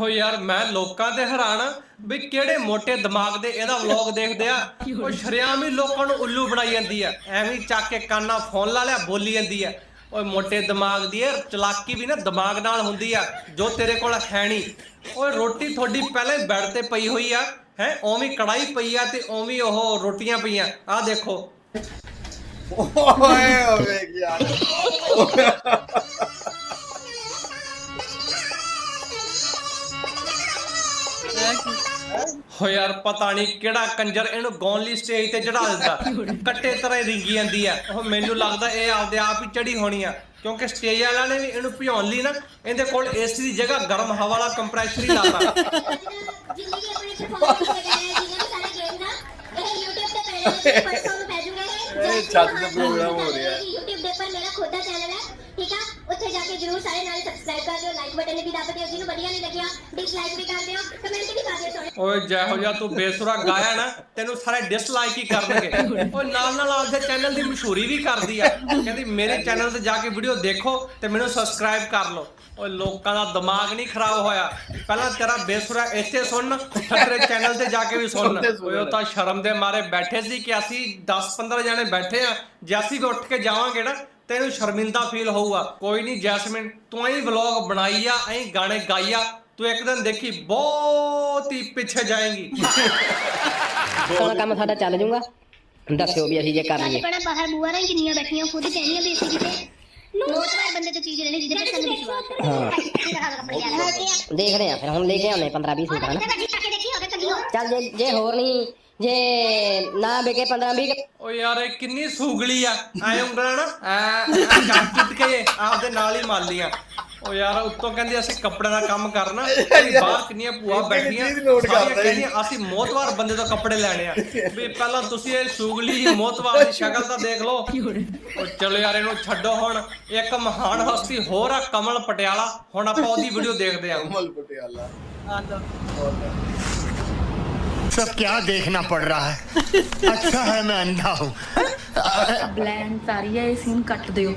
ਓ ਯਾਰ, ਮੈਂ ਲੋਕਾਂ ਤੇ ਹੈਰਾਨ ਆ ਵੀ ਕਿਹੜੇ ਮੋਟੇ ਦਿਮਾਗ ਦੇ ਇਹਦਾ ਵਲੌਗ ਦੇਖਦੇ ਆ। ਉਹ ਸ਼ਰਿਆਮ ਹੀ ਲੋਕਾਂ ਨੂੰ ਉੱਲੂ ਬਣਾਈ ਜਾਂਦੀ ਆ। ਐਵੇਂ ਚੱਕ ਕੇ ਕਾਨਾ ਫੋਨ ਲਾ ਲਿਆ, ਬੋਲੀ ਜਾਂਦੀ ਆ। ਓਏ ਮੋਟੇ ਦਿਮਾਗ ਦੀ ਇਹ ਚਲਾਕੀ ਵੀ ਨਾ ਦਿਮਾਗ ਨਾਲ ਹੁੰਦੀ ਆ, ਜੋ ਤੇਰੇ ਕੋਲ ਹੈ ਨਹੀਂ। ਓਏ ਰੋਟੀ ਤੁਹਾਡੀ ਪਹਿਲਾਂ ਹੀ ਬੈੱਡ ਤੇ ਪਈ ਹੋਈ ਆ, ਹੈ? ਓਵੇਂ ਕੜਾਈ ਪਈ ਆ ਤੇ ਓਵੇਂ ਉਹ ਰੋਟੀਆਂ ਪਈਆਂ। ਆ ਦੇਖੋ। ਓਏ ਓਏ ਯਾਰ ਹੋ ਯਾਰ ਪਤਾ ਨਹੀਂ ਕਿਹੜਾ ਕੰਜਰ ਇਹਨੂੰ ਲਈ ਸਟੇਜ ਤੇ ਚੜਾ ਦਿੰਦਾ ਕੱਟੇ ਤਰ੍ਹਾਂ ਰਿੰਗੀ ਜਾਂਦੀ ਆ। ਉਹ ਮੈਨੂੰ ਲੱਗਦਾ ਇਹ ਆਪਦੇ ਆਪ ਹੀ ਚੜੀ ਹੋਣੀ ਆ। ਕਿਉਂਕਿ ਸਟੇਜ ਵਾਲਿਆਂ ਨੇ ਵੀ ਇਹਨੂੰ ਭਿਉਣ ਲਈ ਨਾ ਇਹਦੇ ਕੋਲ ਏਸੀ ਦੀ ਜਗ੍ਹਾ ਗਰਮ ਹਵਾ ਵਾਲਾ ਕੰਪਰੈਸਰ ਹੀ ਲਾਤਾ। ਜਿੰਨੇ ਸਾਰੇ ਗੇਮ ਦਾ ਇਹ YouTube ਤੇ ਪਹਿਲੇ ਪਰਸੋਂ ਨੂੰ ਪੈ ਜੂਗਾ ਇਹ ਇਹ ਛੱਤ ਤੇ program ਹੋ ਰਿਹਾ ਹੈ। YouTube ਦੇ ਉੱਪਰ ਮੇਰਾ ਖੁਦ ਦਾ ਚੈਨਲ ਹੈ ਠੀਕ ਆ ਉੱਥੇ ਜਾ ਕੇ ਜਰੂਰ ਸਾਰੇ ਨਾਲ ਸਬਸਕ੍ਰਾਈਬ ਕਰ ਦਿਓ ਲਾਈਕ ਬਟਨ ਵੀ ਦੱਬ ਦਿਓ ਜਿਹਨੂੰ ਵਧੀਆ ਨਹੀਂ ਲੱਗਿਆ ਡਿਸਲਾਈਕ ਵੀ ਕਰ ਦਿਓ ਕਮੈਂਟ ਵੀ ਕਰ ਦਿਓ ਸੋਹਣੇ ਓਏ ਜਿਹੋ ਜਿਹਾ ਤੂੰ ਬੇਸੁਰਾ ਗਾਇਆ ਨਾ ਤੈਨੂੰ ਸਾਰੇ ਡਿਸਲਾਈਕ ਹੀ ਕਰਨਗੇ। ਓਏ ਨਾਲ ਨਾਲ ਆਪਦੇ ਚੈਨਲ ਦੀ ਮਸ਼ਹੂਰੀ ਵੀ ਕਰਦੀ ਆ। ਕਹਿੰਦੀ ਮੇਰੇ ਚੈਨਲ ਤੇ ਜਾ ਕੇ ਵੀਡੀਓ ਦੇਖੋ ਤੇ ਮੈਨੂੰ ਸਬਸਕ੍ਰਾਈਬ ਕਰ ਲਓ। ਓਏ ਲੋਕਾਂ ਦਾ ਦਿਮਾਗ ਨਹੀਂ ਖਰਾਬ ਹੋਇਆ। ਪਹਿਲਾਂ ਤੇਰਾ ਬੇਸੁਰਾ ਇੱਥੇ ਸੁਣ ਫਿਰ ਤੇਰੇ ਚੈਨਲ ਤੇ ਜਾ ਕੇ ਵੀ ਸੁਣ ਓਏ ਉਹ ਤਾਂ ਸ਼ਰਮ ਦੇ ਮਾਰੇ ਬੈਠੇ ਸੀ ਕਿ ਅਸੀਂ 10-15 ਜਣੇ ਬੈਠੇ ਆ। ਜੇ ਅਸੀਂ ਵੀ ਉੱਠ ਕੇ ਜਾਵਾਂਗੇ ਨਾ ਤੈਨੂੰ ਸ਼ਰਮਿੰਦਾ ਫੀਲ ਹੋਊਗਾ। ਕੋਈ ਨਹੀਂ ਜੈਸਮਿਨ ਤੂੰ ਐਂ ਵਲੌਗ ਬਣਾਈ ਆ ਐਂ ਗਾਣੇ ਗਾਈ ਆ ਤੂੰ ਇੱਕ ਦਿਨ ਦੇਖੀ ਬਹੁਤ ਹੀ ਪਿੱਛੇ ਜਾਏਂਗੀ। ਹੁਣ ਕੰਮ ਸਾਡਾ ਚੱਲ ਜਾਊਗਾ ਦੱਸਿਓ ਵੀ ਅਸੀਂ ਜੇ ਕਰ ਲਈਏ। ਕਹਣਾ ਬਾਹਰ ਬੂਆ ਰਾਂ ਕਿੰਨੀਆਂ ਬੈਠੀਆਂ ਖੁਦ ਕਹਿੰਦੀਆਂ ਵੀ ਅਸੀਂ ਕਿਤੇ ਨੋਟਵਾਰ ਬੰਦੇ ਤੇ ਚੀਜ਼ ਲੈਣੀ ਜਿਹਦੇ ਪਰ ਸਾਨੂੰ ਵਿਸ਼ਵਾਸ ਹੈ। ਹਾਂ। ਦੇਖਦੇ ਆ ਫਿਰ ਹੁਣ ਲੈ ਕੇ ਆਉਨੇ 15 20 ਸੂਟ ਹਨਾ ਦੇਖੀ ਹੋਵੇ ਚੱਲੀ ਹੋ ਚੱਲ ਜੇ ਜੇ ਹੋਰ ਨਹੀਂ ਜੇ ਨਾ ਵਿਕੇ 15 20 ਓ ਯਾਰ ਇਹ ਕਿੰਨੀ ਸੂਗਲੀ ਆ। ਐ ਉਂਗਲਾਂ ਨਾ। ਐ ਟੁੱਟ ਕੇ ਆਪਦੇ ਨਾਲ ਹੀ ਮਾਲੀਆਂ ਓ ਯਾਰ ਉੱਤੋਂ ਕਹਿੰਦੇ ਅਸੀਂ ਕੱਪੜੇ ਦਾ ਕੰਮ ਕਰਨਾ। ਤੇ ਬਾਹਰ ਕਿੰਨੀਆਂ ਭੂਆ ਬੈਠੀਆਂ। ਸਾਰੀਆਂ। ਕਹਿੰਦੀਆਂ ਅਸੀਂ ਮੋਤਵਾਰ ਬੰਦੇ ਤੋਂ ਕੱਪੜੇ ਲੈਣੇ ਆ। ਵੀ ਪਹਿਲਾਂ ਤੁਸੀਂ ਇਹ ਸੂਗਲੀ ਮੋਤਵਾਰ ਦੀ ਸ਼ਕਲ ਤਾਂ ਦੇਖ ਲਓ। ਓ ਚਲੋ ਯਾਰ ਇਹਨੂੰ ਛੱਡੋ ਹੁਣ। ਇੱਕ ਮਹਾਨ ਹਸਤੀ ਹੋਰ ਆ ਕਮਲ ਪਟਿਆਲਾ। ਹੁਣ ਆਪਾਂ ਉਹਦੀ ਵੀਡੀਓ ਦੇਖਦੇ ਆ। ਕਮਲ ਪਟਿਆਲਾ। ਆ ਲਓ। सब क्या देखना पड़ रहा है अच्छा है मैं अंधा हूँ ਬਲੈਨ ਸਾਰੀ ਇਹ ਸੀਨ ਕੱਟ ਦਿਓ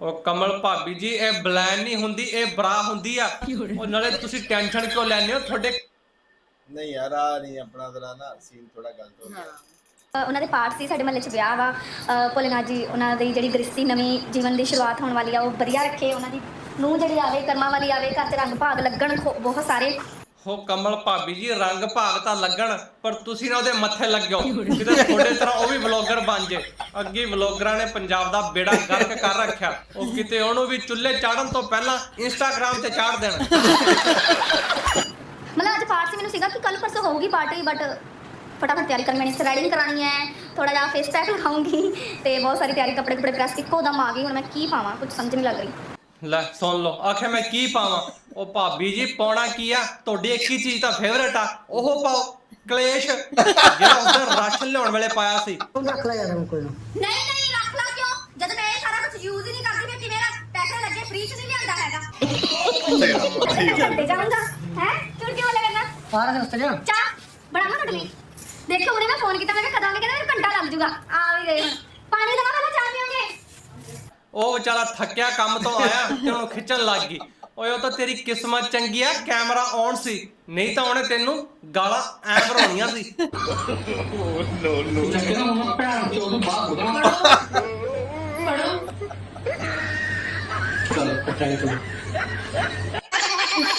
ਉਹ ਕਮਲ ਭਾਬੀ ਜੀ ਇਹ ਬਲੈਨ ਨਹੀਂ ਹੁੰਦੀ ਇਹ ਬਰਾ ਹੁੰਦੀ ਆ ਉਹ ਨਾਲੇ ਤੁਸੀਂ ਟੈਨਸ਼ਨ ਕਿਉਂ ਲੈਂਦੇ ਹੋ ਤੁਹਾਡੇ ਨਹੀਂ ਯਾਰ ਆ ਨਹੀਂ ਆਪਣਾ ਤੇਰਾ ਨਾ ਸੀਨ ਥੋੜਾ ਗਲਤ ਹੋ ਗਿਆ ਅ, ਉਹਨਾਂ ਦੇ ਪਾਠ ਸੀ ਸਾਡੇ ਮਹੱਲੇ 'ਚ ਵਿਆਹ ਵਾ ਅ, ਭੋਲੇਨਾਥ ਜੀ ਉਹਨਾਂ ਦੀ ਜਿਹੜੀ ਗ੍ਰਸਤੀ ਨਵੀਂ ਜੀਵਨ ਦੀ ਸ਼ੁਰੂਆਤ ਹੋਣ ਵਾਲੀ ਆ ਉਹ ਵਧੀਆ ਰੱਖੇ ਉਹਨਾਂ ਦੀ ਨੂੰ ਜਿਹੜੀ ਆਵੇ ਕਰਮਾਂ ਵਾਲੀ ਆਵੇ ਘਰ 'ਚ ਰੰਗ ਭਾਗ ਲੱਗਣ ਖੋ- ਬਹੁਤ ਸਾਰੇ ਹੋ ਕਮਲ ਭਾਬੀ ਜੀ, ਰੰਗ ਭਾਗ ਤਾਂ ਲੱਗਣ, ਪਰ ਤੁਸੀਂ ਨਾ ਉਹਦੇ ਮੱਥੇ ਲੱਗਿਓ। ਕਿਤੇ ਤੁਹਾਡੇ ਤਰ੍ਹਾਂ ਉਹ ਵੀ ਵਲੌਗਰ ਬਣ ਜੇ। ਅੱਗੇ ਵਲੌਗਰਾਂ ਨੇ ਪੰਜਾਬ ਦਾ ਬੇੜਾ ਗਰਕ ਕਰ ਰੱਖਿਆ। ਉਹ ਕਿਤੇ ਉਹਨੂੰ ਵੀ ਚੁੱਲ੍ਹੇ ਚਾੜਨ ਤੋਂ ਪਹਿਲਾਂ ਇੰਸਟਾਗ੍ਰam ਤੇ ਚਾੜ ਦੇਣ। ਮਤਲਬ ਅੱਜ ਪਾਠ ਮੈਨੂੰ ਸੀਗਾ ਕਿ ਕੱਲ ਪਰਸੋਂ ਹੋਊਗੀ ਪਾਰਟੀ ਬਟ ਫਟਾਫਟ ਤਿਆਰੀ ਕਰਨੀ ਮੈंने ਥ੍ਰੈਡਿੰਗ ਕਰਾਣੀ ਹੈ ਥੋੜਾ ਜਿਹਾ ਫੇਸ ਪੈਕ ਲਗਾਉਂਗੀ ਤੇ ਬਹੁਤ ਸਾਰੀ ਤਿਆਰੀ ਕੱਪੜੇ ਕੁਪੜੇ ਪ੍ਰੈਸ ਇੱਕੋ ਦਮ ਆ ਗਈ, ਹੁਣ ਮੈਂ ਕੀ ਪਾਵਾਂ ਕੁਝ ਸਮਝ ਨਹੀਂ ਲੱਗ ਰਹੀ। ਲੈ ਸੁਣ ਲਓ ਆਖੇ ਮੈਂ ਕੀ ਪਾਵਾਂ? ਉਹ ਭਾਬੀ ਜੀ ਪਾਉਣਾ ਕੀ ਆ? ਤੁਹਾਡੀ ਇੱਕ ਹੀ ਚੀਜ਼ ਤਾਂ ਫੇਵਰੇਟ ਆ ਉਹ ਪਾਓ ਕਲੇਸ਼। ਜਿਹੜਾ ਉਧਰ ਰਾਸ਼ਨ ਲਿਆਉਣ ਵੇਲੇ ਪਾਇਆ ਸੀ। ਨਹੀਂ ਨਹੀਂ ਰੱਖ ਲਾ ਕਿਉਂ? ਜਦ ਮੈਂ ਇਹ ਸਾਰਾ ਕੁਝ ਯੂਜ਼ ਹੀ ਨਹੀਂ ਕਰਦੀ ਮੈਂ ਕਿਵੇਂ ਪੈਸੇ ਲੱਗੇ ਫ੍ਰੀ 'ਚ ਨਹੀਂ ਲਿਆਂਦਾ ਹੈਗਾ। ਚੱਲਦੇ ਜਾਊਂਗਾ ਹੈ? ਤੂੰ ਕਿਉਂ ਲੈਣਾ ਸਾਰਾ ਦਿਨ ਉੱਤੇ ਜਾ। ਚਾਹ ਬਣਾਵਾਂ ਤੁਹਾਡੇ ਲਈ? ਦੇਖੋ ਉਹਨੇ ਮੈਂ ਫੋਨ ਕੀਤਾ ਮੈਂ ਕਿਹਾ ਕਦੋਂ ਕਹਿੰਦਾ ਮੈਨੂੰ ਘੰਟਾ ਲੱਗ ਜਾਊਗਾ ਆ ਵੀ ਗਏ ਹੁਣ। ਪਾਣੀ ਲਗਾ ਪਹਿਲਾਂ ਚਾਹ ਪੀਓਗੇ? ਉਹ ਵਿਚਾਰਾ ਥੱਕਿਆ ਕੰਮ ਤੋਂ ਆਇਆ ਤੇ ਉਹਨੂੰ ਖਿੱਚਣ ਲੱਗ ਗਈ। ਓਏ ਉਹ ਤਾਂ ਤੇਰੀ ਕਿਸਮਤ ਚੰਗੀ ਆ ਕੈਮਰਾ ਔਨ ਸੀ। ਨਹੀਂ ਤਾਂ ਉਹਨੇ ਤੈਨੂੰ ਗਾਲਾਂ ਐ ਭਰਾਉਣੀਆਂ ਸੀ।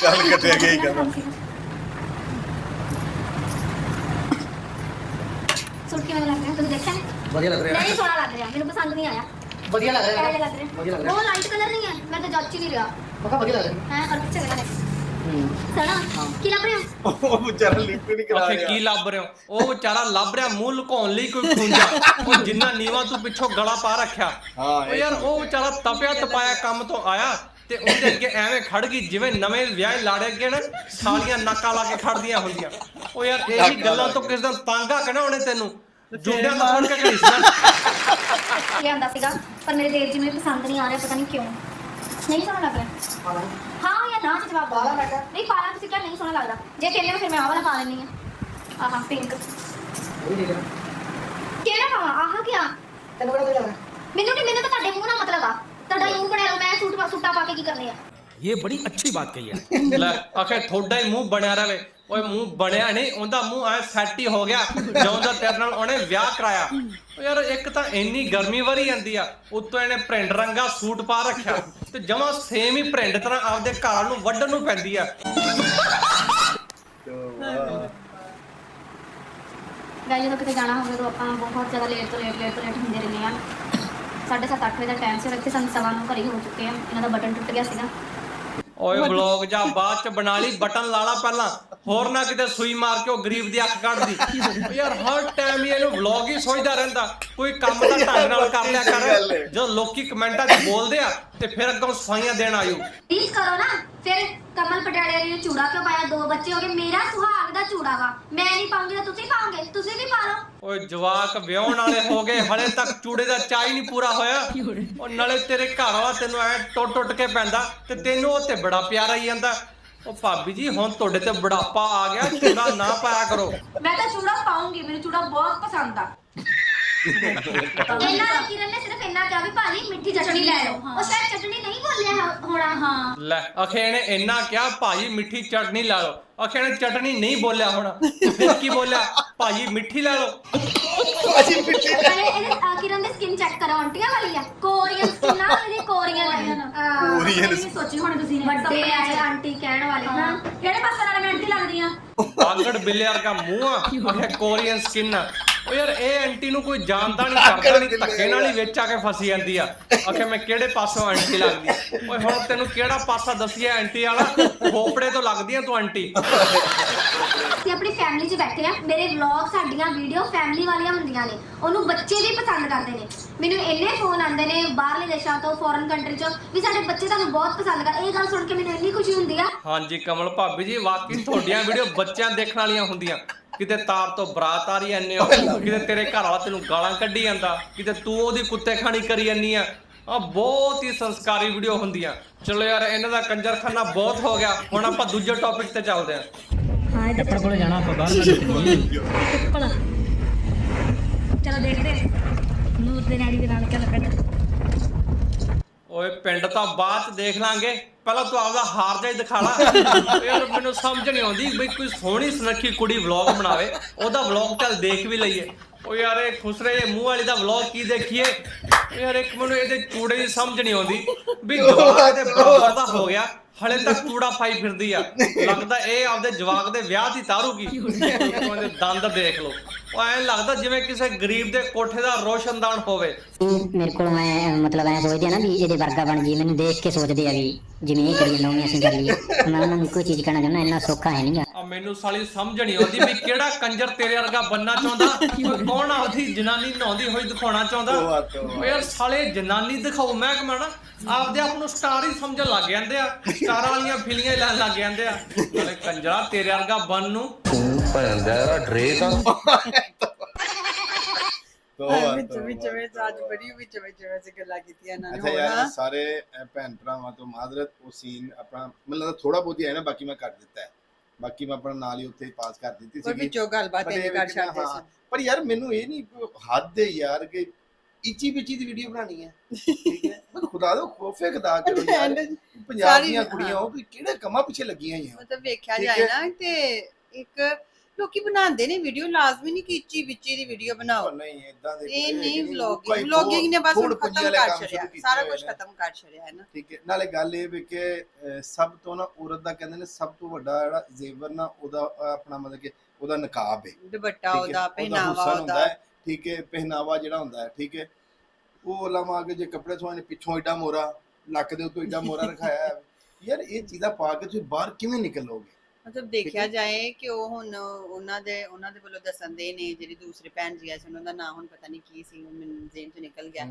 ਚੱਲ ਕੱਟਿਆ ਗਿਆ ਹੀ ਕਰ ਸੂਟ ਕਿਵੇਂ ਲੱਗ ਰਿਹਾ? ਤੁਸੀਂ ਦੇਖਿਆ ਵਧੀਆ ਲੱਗ ਰਿਹਾ। ਨਹੀਂ ਸੋਹਣਾ ਲੱਗ ਰਿਹਾ। ਮੈਨੂੰ ਪਸੰਦ ਨਹੀਂ ਆਇਆ। ਵਧੀਆ ਲੱਗ ਰਿਹਾ ਲੱਗ ਰਿਹਾ। ਵਧੀਆ ਲੱਗ ਰਿਹਾ। ਉਹ ਲਾਈਟ ਕਲਰ ਨਹੀਂ ਹੈ ਮੈਂ ਤਾਂ ਜੱਜ ਹੀ ਨਹੀਂ ਰਿਹਾ। ਪੱਕਾ ਵਧੀਆ ਲੱਗ ਰਿਹਾ। ਹੈ ਔਰ ਪਿੱਛੇ ਲਗਾ ਸਣਾ ਕੀ ਲੱਗ ਰਿਹਾ? ਉਹ ਵਿਚਾਰਾ ਲਿਪ ਨਹੀਂ ਕਰਾ ਆਖੇ ਰਿਹਾ। ਕੀ ਲੱਭ ਰਹੇ? ਹੋ ਉਹ ਵਿਚਾਰਾ ਲੱਭ ਰਿਹਾ ਮੂੰਹ ਲੁਕਾਉਣ ਲਈ ਕੋਈ ਖੂੰਜਾ ਉਹ ਜਿੰਨਾ ਨੀਵਾ ਤੂੰ ਪਿੱਛੋਂ ਗਲਾ ਪਾ ਰੱਖਿਆ। ਹਾਂ, ਉਹ ਯਾਰ ਉਹ ਵਿਚਾਰਾ ਤਪਿਆ ਤਪਾਇਆ ਕੰਮ ਤੋਂ ਆਇਆ ਤੇ ਉਹਦੇ ਅੱਗੇ ਐਵੇਂ ਖੜ ਗਈ ਜਿਵੇਂ ਨਵੇਂ ਵਿਆਹੇ ਲਾੜੇ ਅੱਗੇ ਨਾ ਸਾਲੀਆਂ ਨਾਕਾ ਲਾ ਕੇ ਖੜਦੀਆਂ ਹੁੰਦੀਆਂ। ਉਹ ਯਾਰ ਇਹੀ ਗੱਲਾਂ ਤੋਂ ਕਿਸ ਦਿਨ ਤੰਗ ਆ ਕੇ ਨਾ ਉਹਨੇ ਤੈਨੂੰ। ਜੁੱਡਿਆਂ ਤੋਂ ਫੜ ਕੇ ਘੜੀਸਣਾ ਲਿਆਂਦਾ ਸੀਗਾ ਪਰ ਮੇਰੇ ਦੇਰ ਜੀ ਨੂੰ ਇਹ ਪਸੰਦ ਨਹੀਂ ਆ ਰਿਹਾ ਪਤਾ ਨਹੀਂ ਕਿਉਂ। ਨਹੀਂ ਸੋਹਣਾ ਲੱਗ ਰਿਹਾ। ਹਾਂ ਜਾਂ ਨਾ ਚ ਜਵਾਬ ਬਾਲਾ ਲੱਗਾ। ਨਹੀਂ ਪਾਲਾ ਤੁਸੀਂ ਕਿਹਾ ਨਹੀਂ ਸੋਹਣਾ ਲੱਗਦਾ। ਜੇ ਕਹਿੰਦੇ ਹੋ ਫਿਰ ਮੈਂ ਆਹ ਵਾਲਾ ਪਾ ਲੈਣੀ ਆ ਆਹਾ ਪਿੰਕ ਕਿਹੜਾ ਪਾਵਾਂ ਆਹ ਕੀ ਆ? ਤੈਨੂੰ ਕਿਹੜਾ ਲੱਗਦਾ ਮੈਨੂੰ ਨਹੀਂ ਮੈਨੂੰ ਤਾਂ ਤੁਹਾਡੇ ਮੂੰਹ ਨਾਲ ਮਤਲਬ ਆ। ਤੁਹਾਡਾ ਮੂੰਹ ਬਣਿਆ ਮੈਂ ਸੂਟ ਪਾ ਸੂਟਾ ਪਾ ਕੇ ਕੀ ਕਰਨੇ ਆ? ਲੈ ਆਖੇ ਤੁਹਾਡਾ ਹੀ ਮੂੰਹ ਬਣਿਆ ਰਵੇ ਓਏ ਮੂੰਹ ਬਣਿਆ ਨਹੀਂ ਉਹਦਾ ਮੂੰਹ ਐ ਸੈੱਟ ਹੀ ਹੋ ਗਿਆ ਜਦੋਂ ਦਾ ਤੇਰੇ ਨਾਲ ਉਹਨੇ ਵਿਆਹ ਕਰਾਇਆ ਯਾਰ ਇੱਕ ਤਾਂ ਇੰਨੀ ਗਰਮੀ ਵਰੀ ਜਾਂਦੀ ਆ ਉੱਤੋਂ ਇਹਨੇ ਪ੍ਰਿੰਟ ਰੰਗਾ ਸੂਟ ਪਾ ਰੱਖਿਆ ਤੇ ਜਮਾ ਸੇਮ ਹੀ ਪ੍ਰਿੰਟ ਤਰ੍ਹਾਂ ਆਪਦੇ ਘਰ ਨੂੰ ਵੱਢਣ ਨੂੰ ਪੈਂਦੀ ਆ ਜਦੋਂ ਕਿਤੇ ਜਾਣਾ ਹੋਵੇ ਤਾਂ ਆਪਾਂ ਬਹੁਤ ਜ਼ਿਆਦਾ ਲੇਟ ਤੋਂ ਲੇਟ ਲੇਟ ਤੋਂ ਲੇਟ ਹੁੰਦੇ ਰਹਿੰਦੇ ਆ ਸਾਢੇ ਸੱਤ ਅੱਠ ਵਜੇ ਦਾ ਟਾਈਮ ਸੀ ਇੱਥੇ ਸਾਨੂੰ ਸਵਾ ਨੂੰ ਘਰੇ ਹੋ ਚੁੱਕੇ ਆ ਇਹਨਾਂ ਦਾ ਬਟਨ ਟੁੱਟ ਗਿਆ ਸੀਗਾ ਓਏ ਵਲੌਗ ਜਾਂ ਬਾਅਦ ਚ ਬਣਾ ਲਈ, ਬਟਨ ਲਾ ਲਾ ਪਹਿਲਾਂ। ਹੋਰ ਨਾ ਕਿਤੇ ਸੂਈ ਮਾਰ ਕੇ ਉਹ ਗਰੀਬ ਦੀ ਅੱਖ ਕੱਢਦੀ। ਯਾਰ, ਹਰ ਟਾਈਮ ਹੀ ਇਹਨੂੰ ਵਲੌਗ ਹੀ ਸੋਚਦਾ ਰਹਿੰਦਾ। ਕੋਈ ਕੰਮ ਤਾਂ ਢੰਗ ਨਾਲ ਕਰ ਲਿਆ। ਕਰ ਜਦੋਂ ਲੋਕੀ ਕਮੈਂਟਾਂ 'ਚ ਬੋਲਦੇ ਆ ਤੇ ਫਿਰ ਅੱਗੋਂ ਸਫਾਈਆਂ ਦੇਣ ਆਇਓ। ਪਲੀਜ਼ ਕਰੋ ਨਾ ਫਿਰ ਕਮਲ ਪਟਿਆਲੇ ਵਾਲੀ ਨੇ ਚੂੜਾ ਕਿਉਂ ਪਾਇਆ? ਦੋ ਬੱਚੇ ਹੋ ਗਏ ਮੇਰਾ ਸੁਹਾਗ ਦਾ ਚੂੜਾ ਵਾ। ਮੈਂ ਨਹੀਂ ਪਾਉਂਗੀ ਤਾਂ ਤੁਸੀਂ ਪਾਓਗੇ ਤੁਸੀਂ ਵੀ ਪਾ ਲਓ। ਓਏ ਜਵਾਕ ਵਿਆਹਣ ਵਾਲੇ ਹੋ ਗਏ ਹਲੇ ਤੱਕ ਚੂੜੇ ਦਾ ਚਾਹ ਹੀ ਨਹੀਂ ਪੂਰਾ ਹੋਇਆ। ਉਹ ਨਾਲੇ ਤੇਰੇ ਘਰ ਵਾਲਾ ਤੈਨੂੰ ਐ ਟੁੱਟ ਟੁੱਟ ਕੇ ਪੈਂਦਾ ਤੇ ਤੈਨੂੰ ਉਹ ਤੇ ਬੜਾ ਪਿਆਰਾ ਹੀ ਜਾਂਦਾ। ਉਹ ਭਾਬੀ ਜੀ ਹੁਣ ਤੁਹਾਡੇ ਤੇ ਬੁਢਾਪਾ ਆ ਗਿਆ ਚੂੜਾ ਨਾ ਪਾਇਆ ਕਰੋ। ਮੈਂ ਤਾਂ ਚੂੜਾ ਪਾਉਂਗੀ ਮੈਨੂੰ ਚੂੜਾ ਬਹੁਤ ਪਸੰਦ ਆ। ਇਹਨਾਂ ਕਿਰਨ ਨੇ ਸਿਰਫ ਇੰਨਾ ਕਿਹਾ ਵੀ ਭਾਜੀ ਮਿੱਠੀ ਚਟਨੀ ਲੈ ਲਓ। ਉਹ ਸ਼ਾਇਦ ਚਟਨੀ ਨਹੀਂ ਬੋਲਿਆ ਹੋ- ਹੋਣਾ। ਹਾਂ। ਲੈ ਅਖੇ ਨੇ ਇੰਨਾ ਕਿਹਾ ਭਾਜੀ ਮਿੱਠੀ ਚਟਨੀ ਲਾ ਲਓ। ਅਖੇ ਨੇ ਚਟਨੀ ਨਹੀਂ ਬੋਲਿਆ ਹੁਣ। ਫਿਰ ਕੀ ਬੋਲਿਆ? ਭਾਜੀ ਮਿੱਠੀ ਲਾ ਲਓ। ਅਸੀਂ ਪਿੱਛੇ ਅਰੇ ਇਹਨੇ ਅਹ, ਕਿਰਨ ਦੀ ਸਕਿਨ ਚੈੱਕ ਕਰੋ ਆਂਟੀਆਂ ਵਾਲੀ ਆ। ਕੋਰੀਅਨ ਸਕਿਨ ਆ ਇਹਦੀ ਕੋਰੀਅਨ Korean ਕੋਰੀਅਨ ਸੋਚੀ ਹੁਣ ਤੁਸੀਂ ਨੇ। ਵੱਡੇ ਆਏ ਆਂਟੀ ਕਹਿਣ ਵਾਲੇ ਹਾਂ। ਕਿਹੜੇ ਪਾਸੇ ਨਾਲ ਮੈਂ ਆਂਟੀ ਲੱਗਦੀ ਆ? ਆਗੜ ਬਿੱਲੇ ਵਰਗਾ ਮੂੰਹ ਆ। ਅਖੇ ਕੋਰੀਅਨ ਸਕਿਨ ਆ। ਉਹ ਯਾਰ ਇਹ ਆਂਟੀ ਨੂੰ ਕੋਈ ਜਾਣਦਾ ਨਹੀਂ ਕਰਦਾ ਨਹੀਂ ਧੱਕੇ ਨਾਲ ਹੀ ਵਿੱਚ ਆ ਕੇ ਫਸੀ ਜਾਂਦੀ ਆ। ਅਖੇ ਮੈਂ ਕਿਹੜੇ ਪਾਸੋਂ ਆਂਟੀ ਲੱਗਦੀ? ਓਏ ਹੁਣ ਤੈਨੂੰ ਕਿਹੜਾ ਪਾਸਾ ਦੱਸੀਆ ਆਂਟੀ ਵਾਲਾ? ਖੋਪੜੇ ਤੋਂ ਲੱਗਦੀ ਆ ਤੂੰ ਆਂਟੀ। ਅਸੀਂ ਆਪਣੀ ਫੈਮਿਲੀ 'ਚ ਬੈਠੇ ਆ ਮੇਰੇ ਵਲੌਗ ਸਾਡੀਆਂ ਵੀਡੀਓ ਫੈਮਿਲੀ ਵਾਲੀਆਂ ਹੁੰਦੀਆਂ ਨੇ। ਉਹਨੂੰ ਬੱਚੇ ਵੀ ਪਸੰਦ ਕਰਦੇ ਨੇ। ਮੈਨੂੰ ਇੰਨੇ ਫੋਨ ਆਉਂਦੇ ਨੇ ਬਾਹਰਲੇ ਦੇਸ਼ਾਂ ਤੋਂ ਫੋਰਨ ਕੰਟਰੀ 'ਚੋਂ ਵੀ ਸਾਡੇ ਬੱਚੇ ਤੁਹਾਨੂੰ ਬਹੁਤ ਪਸੰਦ ਕਰ। ਇਹ ਗੱਲ ਸੁਣ ਕੇ ਮੈਨੂੰ ਇੰਨੀ ਖੁਸ਼ੀ ਹੁੰਦੀ ਆ। ਹਾਂਜੀ ਕਮਲ ਭਾਬੀ ਜੀ ਵਾਕਈ ਤੁਹਾਡੀਆਂ ਵੀਡੀਓ ਬੱਚਿਆਂ ਦੇਖਣ ਵਾਲੀਆਂ ਹੁੰਦੀਆਂ। ਕਿਤੇ ਤਾਰ ਤੋਂ ਬਰਾਤ ਆ ਰਹੀ ਐਨੇ ਹੋ ਕਿਤੇ ਤੇਰੇ ਘਰ ਵਾਲਾ ਤੈਨੂੰ ਗਾਲਾਂ ਕੱਢੀ ਜਾਂਦਾ ਕਿਤੇ ਤੂੰ ਉਹਦੀ ਕੁੱਤੇ ਖਾਣੀ ਕਰੀ ਜਾਂਦੀ ਆ। ਆ ਬਹੁਤ ਹੀ ਸੰਸਕਾਰੀ ਵੀਡੀਓ ਹੁੰਦੀਆਂ। ਚਲੋ ਯਾਰ ਇਹਨਾਂ ਦਾ ਕੰਜਰਖਾਨਾ ਬਹੁਤ ਹੋ ਗਿਆ। ਹੁਣ ਆਪਾਂ ਦੂਜੇ ਟੌਪਿਕ ਤੇ ਚੱਲਦੇ ਆਂ। ਟੱਪੜ ਕੋਲੇ ਜਾਣਾ ਆਪਾਂ ਬਾਹਰ ਚਲੋ ਦੇਖਦੇ ਨੂਰ ਦੇ ਨਾੜੀ ਦੇ ਨਾਲ ਕਿਆ ਲੱਗਦਾ ਓਏ ਪਿੰਡ ਤਾਂ ਬਾਅਦ ਚ ਦੇਖ ਲਾਂਗੇ। ਪਹਿਲਾਂ ਤੂੰ ਆਪਦਾ ਹਾਰ ਜਾ ਹੀ ਦਿਖਾ ਲਾ। ਯਾਰ ਮੈਨੂੰ ਸਮਝ ਨਹੀਂ ਆਉਂਦੀ ਬਈ ਕੋਈ ਸੋਹਣੀ ਸੁਨੱਖੀ ਕੁੜੀ ਵਲੌਗ ਬਣਾਵੇ। ਉਹਦਾ ਵਲੌਗ ਚੱਲ ਦੇਖ ਵੀ ਲਈਏ। ਓ ਯਾਰ ਇਹ ਖੁਸਰੇ ਜਿਹੇ ਮੂੰਹ ਵਾਲੀ ਦਾ ਵਲੌਗ ਕੀ ਦੇਖੀਏ? ਯਾਰ ਇੱਕ ਮੈਨੂੰ ਇਹਦੇ ਚੂੜੇ ਦੀ ਸਮਝ ਨਹੀਂ ਆਉਂਦੀ। ਵੀ ਜਵਾਕ ਦੇ ਬਰਾਬਰ ਦਾ ਹੋ ਗਿਆ। ਹਲੇ ਤੱਕ ਚੂੜਾ ਪਾਈ ਫਿਰਦੀ ਆ। ਲੱਗਦਾ ਇਹ ਆਪਦੇ ਜਵਾਕ ਦੇ ਵਿਆਹ ਦੀ ਤਾਰੂਗੀ। ਉਹਦੇ ਦੰਦ ਦੇਖ ਲਓ। ਉਹ ਐਂ ਲੱਗਦਾ ਜਿਵੇਂ ਕਿਸੇ ਗਰੀਬ ਦੇ ਕੋਠੇ ਦਾ ਰੋਸ਼ਨਦਾਨ ਹੋਵੇ। ਮੇਰੇ ਕੋਲ ਮੈਂ ਮਤਲਬ ਐ ਸੋਚਦੇ ਆ ਨਾ ਵੀ ਇਹਦੇ ਵਰਗਾ ਬਣ ਜੀ ਮੈਨੂੰ ਦੇਖ ਕੇ ਸੋਚਦੇ ਆ ਵੀ ਜਿਵੇਂ ਇਹ ਕਰੀ ਜਾਂਦਾ ਅਸੀਂ ਕਰ ਲਈਏ। ਮੈਂ ਉਹਨਾਂ ਨੂੰ ਇੱਕੋ ਚੀਜ਼ ਕਹਿਣਾ ਚਾਹੁੰਦਾ ਇੰਨਾ ਸੌਖਾ ਹੈ ਨਹੀਂਗਾ ਆ ਮੈਨੂੰ ਸਾਲੀ ਸਮਝ ਨਹੀਂ ਆਉਂਦੀ ਵੀ ਕਿਹੜਾ ਕੰਜਰ ਤੇਰੇ ਵਰਗਾ ਬੰਨਾ ਚਾਹੁੰਦਾ ਕੋਈ ਕੌਣ ਆਪਦੀ ਜਨਾਨੀ ਨਹਾਉਂਦੀ ਹੋਈ ਦਿਖਾਉਣਾ ਚਾਹੁੰਦਾ। ਓ ਯਾਰ ਸਾਲੇ ਜਨਾਨੀ ਦਿਖਾਓ ਮੈਂ ਕਹਣਾ ਆਪਦੇ ਆਪ ਨੂੰ ਸਟਾਰ ਹੀ ਸਮਝਣ ਲੱਗ ਜਾਂਦੇ ਆ। ਸਟਾਰਾਂ ਵਾਲੀਆਂ ਫਿਲੀਆਂ ਲੈਣ ਲੱਗ ਜਾਂਦੇ ਆ। ਨਾਲੇ ਕੰਜਰਾ ਤੇਰੇ ਵਰਗਾ ਬਨ ਨੂੰ। ਤੋਬਾ, ਵਿੱਚ ਤੋਬਾ। ਵਿੱਚ ਵਿੱਚ ਅੱਜ ਬੜੀ ਵਿੱਚ ਵਿੱਚ ਵਿੱਚ ਗੱਲਾਂ ਕੀਤੀਆਂ ਇਹਨਾਂ ਨੇ ਅੱਛਾ ਹੋਰ ਯਾਰ ਹਾਂ। ਸਾਰੇ ਅਹ, ਭੈਣ ਭਰਾਵਾਂ ਤੋਂ ਮਾਜ਼ਰਤ ਉਹ ਸੀਨ ਆਪਣਾ ਮੈਨੂੰ ਥੋੜਾ ਬਹੁਤ ਹੀ ਨਾ ਬਾਕੀ ਮੈਂ ਕੱਟ ਦਿੱਤਾ ਹੈ। ਬਾਕੀ ਮੈਂ ਆਪਣਾ ਨਾਲ ਹੀ ਉੱਥੇ ਪਾਸ ਕਰ ਦਿੱਤੀ ਪਰ ਸੀ ਵਿੱਚੋਂ ਗੱਲਬਾਤ ਪਰ ਇਹਨੇ ਇਹ ਕਰ ਵਿੱਚ ਨਾ, ਛੱਡਦੇ ਹਾਂ, ਸੀ। ਪਰ ਯਾਰ ਮੈਨੂੰ ਇਹ ਨਹੀਂ ਹੱਦ ਹੈ ਯਾਰ ਕਿ ਇੱਚੀ ਬਿੱਚੀ ਦੀ ਵੀਡੀਓ ਬਣਾਣੀ ਹੈ ਠੀਕ ਹੈ? ਮੈਂ ਖੁਦਾ ਦਾ ਖੋਫੇ ਖੁਦਾ ਕਰੋ ਯਾਰ ਪੰਜਾਬ ਦੀਆਂ ਕੁੜੀਆਂ। ਉਹ ਕਿਹੜੇ ਕੰਮਾਂ ਪਿੱਛੇ ਲੱਗੀਆਂ ਹੋਈਆਂ। ਮਤਲਬ ਵੇਖਿਆ ਜਾਏ। ਨਾ ਤੇ ਇੱਕ ਲੋਕੀ ਬਣਾਉਂਦੇ ਨੇ ਵੀਡੀਓ ਲਾਜ਼ਮੀ ਨਹੀਂ ਕਿ ਇੱਚੀ ਵਿੱਚੀ ਦੀ ਵੀਡੀਓ ਬਣਾਓ। ਨਹੀਂ ਇਦਾਂ ਦੇ ਇਹ ਨਹੀਂ ਵਲੌਗਿੰਗ ਵਲੌਗਿੰਗ ਨੇ ਬਸ ਖਤਮ ਕਰ ਛੜਿਆ ਸ਼ੁਰੂ ਕੁਝ। ਖਤਮ ਕਰ ਛੜਿਆ ਹੈ ਨਾ। ਠੀਕ ਹੈ? ਨਾਲੇ ਗੱਲ ਇਹ ਵੀ ਕਿ ਸਭ ਤੋਂ ਨਾ ਔਰਤ ਦਾ ਕਹਿੰਦੇ ਨੇ ਸਭ ਤੋਂ ਵੱਡਾ ਜਿਹੜਾ ਜ਼ੇਵਰ ਨਾ ਉਹਦਾ ਆਪਣਾ ਮਤਲਬ ਕਿ ਉਹਦਾ ਨਕਾਬ ਹੈ ਦੁਪੱਟਾ? ਉਹਦਾ ਪਹਿਨਾਵਾ ਉਹਦਾ। ਠੀਕ ਹੈ ਪਹਿਨਾਵਾ ਜਿਹੜਾ ਹੁੰਦਾ ਹੈ ਠੀਕ ਹੈ। ਉਹ ਲਮਾ ਕੇ ਜੇ ਕੱਪੜੇ ਸਵਾਣੇ ਪਿੱਛੋਂ ਏਡਾ ਮੋਰਾ ਲੱਕ ਦੇ ਉੱਤੋਂ ਏਡਾ ਮੋਰਾ ਰਖਾਇਆ ਹੈ। ਯਾਰ ਇਹ ਚੀਜ਼ਾਂ ਪਾ ਕੇ ਤੁਸੀਂ ਬਾਹਰ ਕਿਵੇਂ ਨਿਕਲੋਗੇ? ਮਤਲਬ ਦੇਖਿਆ ਜਾਏ ਕਿ ਉਹ ਹੁਣ ਉਹਨਾਂ ਦੇ ਉਹਨਾਂ ਦੇ ਵੱਲੋਂ ਦੱਸਣ ਦੇ ਨੇ ਜਿਹੜੀ ਦੂਸਰੇ ਭੈਣ ਜੀ ਆ ਸੀ ਉਹਨਾਂ ਦਾ ਨਾਮ ਹੁਣ ਪਤਾ ਨਹੀਂ ਕੀ ਸੀ ਉਹ ਮੈਨੂੰ ਜ਼ੇਨ ਤੋਂ ਨਿਕਲ ਗਿਆ।